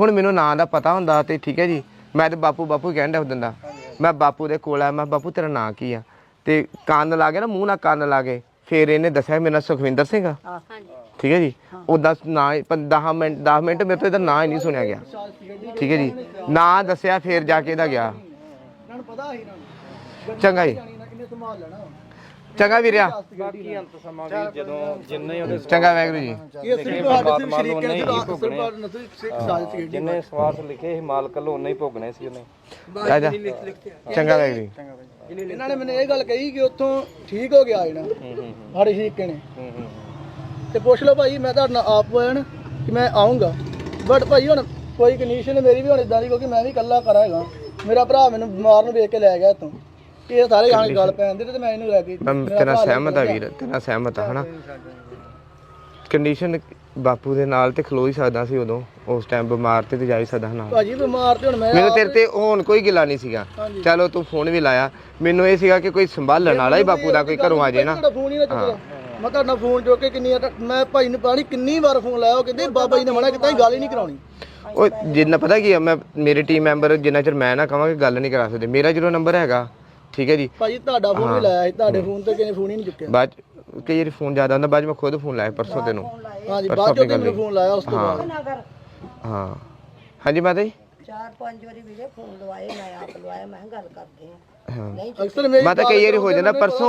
ਹੁਣ ਮੈਨੂੰ ਨਾਂ ਦਾ ਪਤਾ ਹੁੰਦਾ ਤੇ ਠੀਕ ਹੈ ਜੀ। ਮੈਂ ਤੇ ਬਾਪੂ ਬਾਪੂ ਹੀ ਕਹਿੰਦਾ ਦਿੰਦਾ ਮੈਂ ਬਾਪੂ ਦੇ ਕੋਲ ਆ ਮੈਂ ਬਾਪੂ ਤੇਰਾ ਨਾਂ ਕੀ ਆ? ਤੇ ਕੰਨ ਲਾ ਕੇ ਨਾ, ਮੂੰਹ ਨਾਲ ਕੰਨ ਲਾ ਕੇ ਫਿਰ ਇਹਨੇ ਦੱਸਿਆ ਮੇਰਾ ਸੁਖਵਿੰਦਰ ਸਿੰਘ ਆ। ਠੀਕ ਹੈ ਜੀ? ਉਹਦਾ ਨਾਂ 10 ਮਿੰਟ 10 ਮਿੰਟ ਮੇਰੇ ਤੋਂ ਇਹਦਾ ਨਾਂ ਹੀ ਨਹੀਂ ਸੁਣਿਆ ਗਿਆ। ਠੀਕ ਹੈ ਜੀ? ਨਾਂ ਦੱਸਿਆ, ਫਿਰ ਜਾ ਕੇ ਇਹਦਾ ਗਿਆ। ਚੰਗਾ ਜੀ। ਚੰਗਾ ਵੀਰਿਆ। ਬਾਕੀ ਅੰਤ ਸਮਾਂ ਵੀ ਜਦੋਂ ਜਿੰਨੇ ਉਹਦੇ ਚੰਗਾ ਵੈਗਰੂ ਜੀ। ਇਹ ਸਿਰਫ ਸ਼ਰੀਕ ਨੇ ਸਿੱਖ ਜਿੰਨੇ ਸਵਾਰਥ ਲਿਖੇ ਸੀ ਮਾਲਕ ਵੱਲੋਂ ਉਹਨੇ ਹੀ ਭੋਗਣੇ ਸੀ ਉਹਨੇ। ਰਾਜਾ ਚੰਗਾ ਵੈਗਰੂ ਜੀ। ਇਹਨਾਂ ਨੇ ਮੈਨੂੰ ਇਹ ਗੱਲ ਕਹੀ ਕਿ ਉੱਥੋਂ ਠੀਕ ਹੋ ਗਿਆ ਇਹਨਾਂ ਸਾਡੇ ਸ਼ਰੀਕੇ ਨੇ। ਹੂੰ ਹੂੰ ਤੇ ਪੁੱਛ ਲਓ ਭਾਈ ਮੈਂ ਤੁਹਾਡੇ ਨਾਲ ਆਪ ਹੋਇਆ ਨਾ ਕਿ ਮੈਂ ਆਉਂਗਾ ਬਟ ਭਾਈ ਹੁਣ ਕੋਈ ਕੰਡੀਸ਼ਨ ਮੇਰੀ ਵੀ ਹੁਣ ਇਦਾਂ ਦੀ ਕਿਉਂਕਿ ਮੈਂ ਵੀ ਇਕੱਲਾ ਕਰਾ ਹੈਗਾ। ਮੇਰਾ ਭਰਾ ਮੈਨੂੰ ਬਿਮਾਰ ਨੂੰ ਵੇਖ ਕੇ ਲੈ ਗਿਆ ਇੱਥੋਂ। ਇਹ ਸਾਰੇ ਜਾਣ ਗੱਲ ਪੈਂਦੇ ਤੇ ਮੈਂ ਇਹਨੂੰ ਲੈ ਕੇ ਮੈਂ ਮੇਰਾ ਤੇਰਾ ਸਹਿਮਤ ਆ ਵੀਰ ਤੇਰਾ ਸਹਿਮਤ ਆ ਹਨਾ? ਕੰਡੀਸ਼ਨ ਬਾਪੂ ਦੇ ਨਾਲ ਤੇ ਖਲੋ ਹੀ ਸਕਦਾ ਸੀ ਉਦੋਂ ਉਸ ਟਾਈਮ ਬਿਮਾਰ ਤੇ ਤੇ ਜਾ ਹੀ ਸਕਦਾ ਨਾਲ। ਭਾਜੀ ਬਿਮਾਰ ਤੇ ਹੁਣ ਮੈਂ ਮੈਨੂੰ ਤੇਰੇ ਤੇ ਹੁਣ ਕੋਈ ਗਿਲਾ ਨਹੀਂ ਸੀਗਾ। ਚਲੋ ਤੂੰ ਫੋਨ ਵੀ ਲਾਇਆ। ਮੈਨੂੰ ਇਹ ਸੀਗਾ ਕਿ ਕੋਈ ਸੰਭਾਲਣ ਵਾਲਾ ਹੀ ਬਾਪੂ ਦਾ ਕੋਈ ਘਰੋਂ ਆ ਜੇ ਨਾ। ਤੁਹਾਡਾ ਫੋਨ ਹੀ ਨਾ ਚੁੱਕਦਾ। ਮੈਂ ਤੁਹਾਡਾ ਫੋਨ ਚੁੱਕ ਕੇ ਕਿੰਨੀ ਵਾਰ- ਮੈਂ ਭਾਈ ਨੂੰ ਨਹੀਂ ਕਿੰਨੀ ਵਾਰ ਫੋਨ ਲਾਇਆ ਉਹ ਕਹਿੰਦੇ ਬਾਬਾ ਜੀ ਨੇ ਮਨਾ ਕੀਤਾ ਸੀ ਗੱਲ ਹੀ ਨਹੀਂ ਕਰਾਉਣੀ। ਉਹ ਜਿੰਨਾ ਪਤਾ ਕੀ ਆ ਮੈਂ ਮੇਰੇ ਟੀਮ ਮੈਂਬਰ ਜਿੰਨਾ ਚਿਰ ਮੈਂ ਨਾ ਕਵਾਂ ਕਿ ਗੱਲ ਨਹੀਂ ਕਰਾ ਸਕਦੇ। ਮੇਰਾ ਜਦੋਂ ਨੰਬਰ ਹੈਗਾ। ਠੀਕ ਹੈ ਜੀ? ਭਾਜੀ ਤੁਹਾਡਾ ਫੋਨ ਵੀ ਲਾਇਆ ਸੀ। ਤੁਹਾਡੇ ਫੋਨ ਤੇ ਕਿਸੇ ਨੇ ਫੋਨ ਹੀ ਨਹੀਂ ਚੁੱਕਿਆ। ਬਾਅਦ 'ਚ ਕਈ ਵਾਰੀ ਫੋਨ ਜ਼ਿਆਦਾ ਹੁੰਦਾ ਬਾਅਦ 'ਚ ਮੈਂ ਖੁਦ ਫੋਨ ਲਾਇਆ ਪਰਸੋਂ ਤੈਨੂੰ। ਹਾਂਜੀ ਬਾਅਦ ਚੋਂ ਮੈਨੂੰ ਫੋਨ ਲਾਇਆ ਉਸ ਤੋਂ ਬਾਅਦ। ਹਾਂ। ਹਾਂਜੀ ਮਾਤਾ ਜੀ? ਚਾਰ ਪੰਜ ਵਾਰੀ ਵੀਰੇ ਫੋਨ ਲਵਾਏ ਮੈਂ ਆਪ ਲਵਾਇਆ ਮੈਂ ਕਿਹਾ ਗੱਲ ਕਰਦੇ ਆ ਹਾਂ ਅਕਸਰ ਮੇਰੀ ਮਾਤਾ ਕਈ ਵਾਰੀ ਹੋ ਜਾਂਦਾ ਪਰਸੋਂ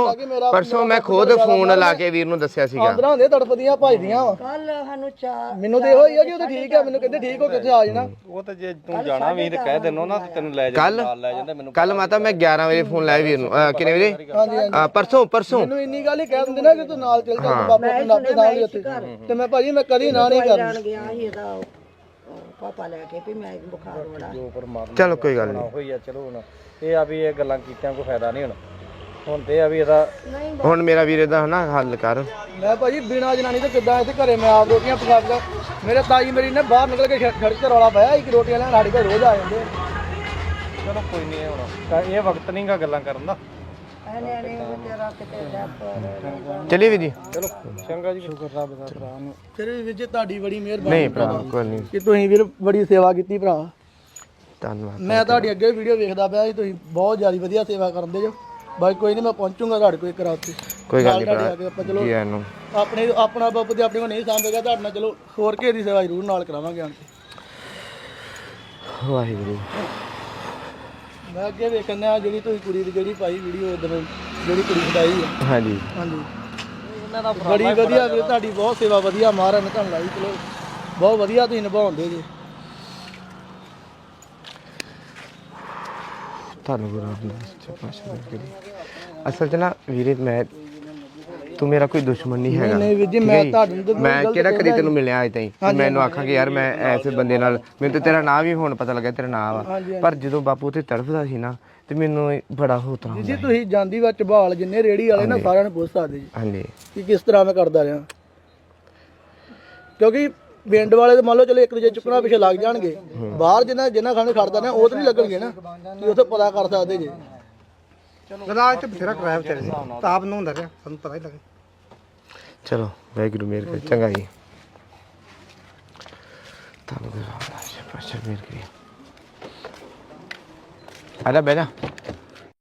ਪਰਸੋਂ ਮੈਂ ਖੁਦ ਫੋਨ ਲਾ ਕੇ ਵੀਰ ਨੂੰ ਦੱਸਿਆ ਸੀਗਾ। ਆਂਦਰਾਂ ਹੁੰਦੇ ਤੜਪਦੀਆਂ ਭਜਦੀਆਂ ਵਾ। ਕੱਲ ਸਾਨੂੰ ਚਾਰ ਮੈਨੂੰ ਤੇ ਇਹੋ ਹੀ ਆ ਕਿ ਉਹ ਤਾਂ ਠੀਕ ਆ ਮੈਨੂੰ ਕਹਿੰਦੇ ਠੀਕ ਹੋ ਕਿੱਥੇ ਆ ਜਾਣਾ। ਉਹ ਤਾਂ ਜੇ ਤੂੰ ਜਾਣਾ ਵੀ ਤੇ ਕਹਿ ਦੇਨੋ ਨਾ ਤੇ ਤੈਨੂੰ ਲੈ ਜਾ ਕੱਲ ਨਾਲ ਲੈ ਜਾਂਦੇ ਮੈਨੂੰ ਕੱਲ ਮਾਤਾ ਮੈਂ 11 ਵਜੇ ਫੋਨ ਲਾਇਆ ਵੀਰ ਨੂੰ। ਅਹ, ਕਿੰਨੇ ਵਜੇ? ਅਹ, ਪਰਸੋਂ ਪਰਸੋਂ। ਮੈਨੂੰ ਇੰਨੀ ਗੱਲ ਹੀ ਕਹਿ ਦਿੰਦੇ ਨਾ ਕਿ ਤੂੰ ਨਾਲ ਚੱਲ ਜਾ ਤੂੰ ਬਾਪੂ ਨੂੰ ਨਾਪੇ ਨਾਲ ਹੀ ਉੱਥੇ। ਤੇ ਮੈਂ ਭਾਜੀ ਮੈਂ ਕਦੀ ਨਾ ਨਹੀਂ ਕਰਨੀ। ਜਾਣ ਗਿਆ ਸੀ ਇਹਦਾ ਉਹ, ਉਹ ਪਾਪਾ ਲੈ ਕੇ ਵੀ ਮੈਂ ਬੁਖਾਰ ਪਰਮਾਤਮਾ ਚਲੋ ਕੋਈ ਗੱਲ ਨਹੀਂ। ਹੋਈ ਆ ਚਲੋ ਹੁਣ। ਇਹ ਆ ਵੀ ਇਹ ਗੱਲਾਂ ਕੀਤਿਆਂ ਕੋਈ ਫਾਇਦਾ ਨਹੀਂ ਹੁਣ। ਹੁਣ ਤੇ ਇਹ ਆ ਵੀ ਇਹਦਾ ਹੁਣ ਮੇਰਾ ਵੀਰ ਇਹਦਾ ਹਨਾ ਹੱਲ ਕਰ। ਮੈਂ ਭਾਜੀ ਬਿਨਾ ਜਨਾਨੀ ਤੋਂ ਕਿੱਦਾਂ ਇੱਥੇ ਘਰੇ ਮੈਂ ਆਪ ਰੋਟੀਆਂ ਪਕਾ ਪਕਾ ਮੇਰੇ ਤਾਈ ਮੇਰੀ ਨੇ ਬਾਹਰ ਨਿਕਲ ਕੇ ਸੜਕ ਤੇ ਰੌਲਾ ਪਾਇਆ ਇੱਕ ਰੋਟੀਆਂ ਲੈਣ ਸਾਡੇ ਘਰ ਰੋਜ਼ ਆ ਜਾਂਦੇ ਚਲੋ ਕੋਈ ਨਹੀਂ ਹੁਣ ਤਾਂ ਇਹ ਵਕਤ ਨਹੀਂਗਾ ਗੱਲਾਂ ਕਰਨ ਦਾ। ਨੇ ਤੇਰਾ ਚਲਿਏ ਵੀਰ ਜੀ। ਚਲੋ ਚੰਗਾ ਜੀ। ਸ਼ੁਕਰ ਫਿਰ ਵੀ ਵੀਰ ਜੀ ਤੁਹਾਡੀ ਬੜੀ ਮਿਹਰਬਾਨੀ ਨਹੀਂ ਭਰਾ ਕੋਈ ਨਹੀਂ ਕਿ ਤੁਸੀਂ ਵੀਰ ਬੜੀ ਸੇਵਾ ਕੀਤੀ ਭਰਾ। ਧੰਨਵਾਦ। ਮੈਂ ਤੁਹਾਡੀ ਅੱਗੇ ਵੀਡੀਓ ਵੇਖਦਾ ਪਿਆ ਸੀ ਤੁਸੀਂ ਬਹੁਤ ਜ਼ਿਆਦਾ ਵਧੀਆ ਸੇਵਾ ਕਰਦੇ ਜੋ। ਬਾਕੀ ਕੋਈ ਨਹੀਂ ਮੈਂ ਪਹੁੰਚੂਗਾ ਤੁਹਾਡੇ ਕੋਲ ਇੱਕ ਰਾਤ ਤੇ ਕੋਈ ਗੱਲ ਨਹੀਂ ਭਰਾ ਆ ਕੇ ਆਪਾਂ ਚਲੋ ਕੀ ਆ ਇਹਨੂੰ ਆਪਣੇ ਆਪਣਾ ਬਾਪੂ ਤੇ ਆਪਣੇ ਕੋਲ ਨਹੀਂ ਸਾਂਭੇਗਾ ਤੁਹਾਡੇ ਨਾਲ ਚਲੋ ਹੋਰ ਕੇ ਦੀ ਸੇਵਾ ਜ਼ਰੂਰ ਨਾਲ ਕਰਾਵਾਂਗੇ ਆਣ ਕੇ। ਵਾਹਿਗੁਰੂ। ਮੈਂ ਅੱਗੇ ਵੇਖਣਾ ਆ ਜਿਹੜੀ ਤੁਸੀਂ ਕੁੜੀ ਦੀ ਜਿਹੜੀ ਪਾਈ ਵੀਡੀਓ ਉਦੋਂ ਜਿਹੜੀ ਕੁੜੀ ਛਡਾਈ ਆ। ਹਾਂਜੀ। ਹਾਂਜੀ। ਬੜੀ ਵਧੀਆ ਵੀਰ ਤੁਹਾਡੀ ਬਹੁਤ ਸੇਵਾ ਵਧੀਆ ਮਹਾਰਾਜ ਨੇ ਤੁਹਾਨੂੰ ਲਾਈ ਚਲੋ। ਬਹੁਤ ਵਧੀਆ ਤੁਸੀਂ ਨਿਭਾਉਂਦੇ ਜੀ। ਤੁਹਾਨੂੰ ਗੁਰੂ ਰਾਮਦਾਸ ਜੀ ਪਾਸ਼ਾ ਦੇ ਅਸਲ 'ਚ ਨਾ ਵੀਰੇ ਮੈਂ ਤੂੰ ਮੇਰਾ ਕੋਈ ਦੁਸ਼ਮਣ ਨਹੀਂ ਹੈਗਾ। ਨਹੀਂ ਵੀਰ ਜੀ, ਮੈਂ? ਤੁਹਾਨੂੰ ਤਾਂ ਮੈਂ ਕਿਹੜਾ ਕਰੀ ਤੈਨੂੰ ਮਿਲਿਆ ਅਜੇ ਤਾਈਂ? ਮੈਨੂੰ ਆਖਾਂਗੇ ਯਾਰ ਮੈਂ ਐਸੇ ਬੰਦੇ ਨਾਲ ਮੈਨੂੰ ਤੇ ਤੇਰਾ ਨਾਂ ਵੀ ਹੁਣ ਪਤਾ ਲੱਗਾ ਤੇਰਾ ਨਾਂ ਵਾ। ਪਰ ਜਦੋਂ ਬਾਪੂ ਤੇ ਤੜਫਦਾ ਸੀ ਨਾ ਤੇ ਮੈਨੂੰ ਬੜਾ ਹੋਤਰਾ ਹੁੰਦਾ ਜੀ ਤੁਸੀਂ ਜਾਂਦੀ ਵਿੱਚ ਬਾਲ ਜਿੰਨੇ ਰੇੜੀ ਵਾਲੇ ਨਾ ਸਾਰਿਆਂ ਨੂੰ ਪੁੱਛ ਸਕਦੇ ਜੀ। ਹਾਂਜੀ। ਕਿ ਕਿਸ ਤਰ੍ਹਾਂ ਮੈਂ ਕਰਦਾ ਰਿਹਾ। ਕਿਉਂਕਿ ਪਿੰਡ ਵਾਲੇ ਤੇ ਮੰਨ ਲਓ ਚਲੋ ਇੱਕ ਦੂਜੇ ਚੁੱਕਣਾ ਪਿੱਛੇ ਲੱਗ ਜਾਣਗੇ। ਬਾਹਰ ਜਿੰਨਾ ਜਿੰਨਾ ਖਾਣੇ ਖੜਦਾ ਨਾ ਉਹ ਤਾਂ ਨਹੀਂ ਲੱਗਣਗੇ ਨਾ। ਕਿ ਉੱਥੇ ਪਤਾ ਕਰ ਸਕਦੇ ਜੀ। ਗਦਾਜ ਤੇ ਬਥੇਰਾ ਕਰਾਇਆ ਵਿਚਾਰੇ ਨੇ। ਤਾਂ ਆਪ ਨੂੰ ਹੁੰਦਾ ਰਿਹਾ ਸਾਨੂੰ ਪਤਾ ਹੀ ਲੱਗੇ। ਚਲੋ ਵਾਹਿਗੁਰੂ ਮੇਰ ਕਰੇ। ਚੰਗਾ ਜੀ। ਤੁਹਾਨੂੰ ਗੁਰੂ ਰਾਮਦਾਸ ਜੀ ਪਾਸ਼ਾ ਮੇਰ ਕਰੇ ਆ ਲੈ ਬਹਿ ਜਾ।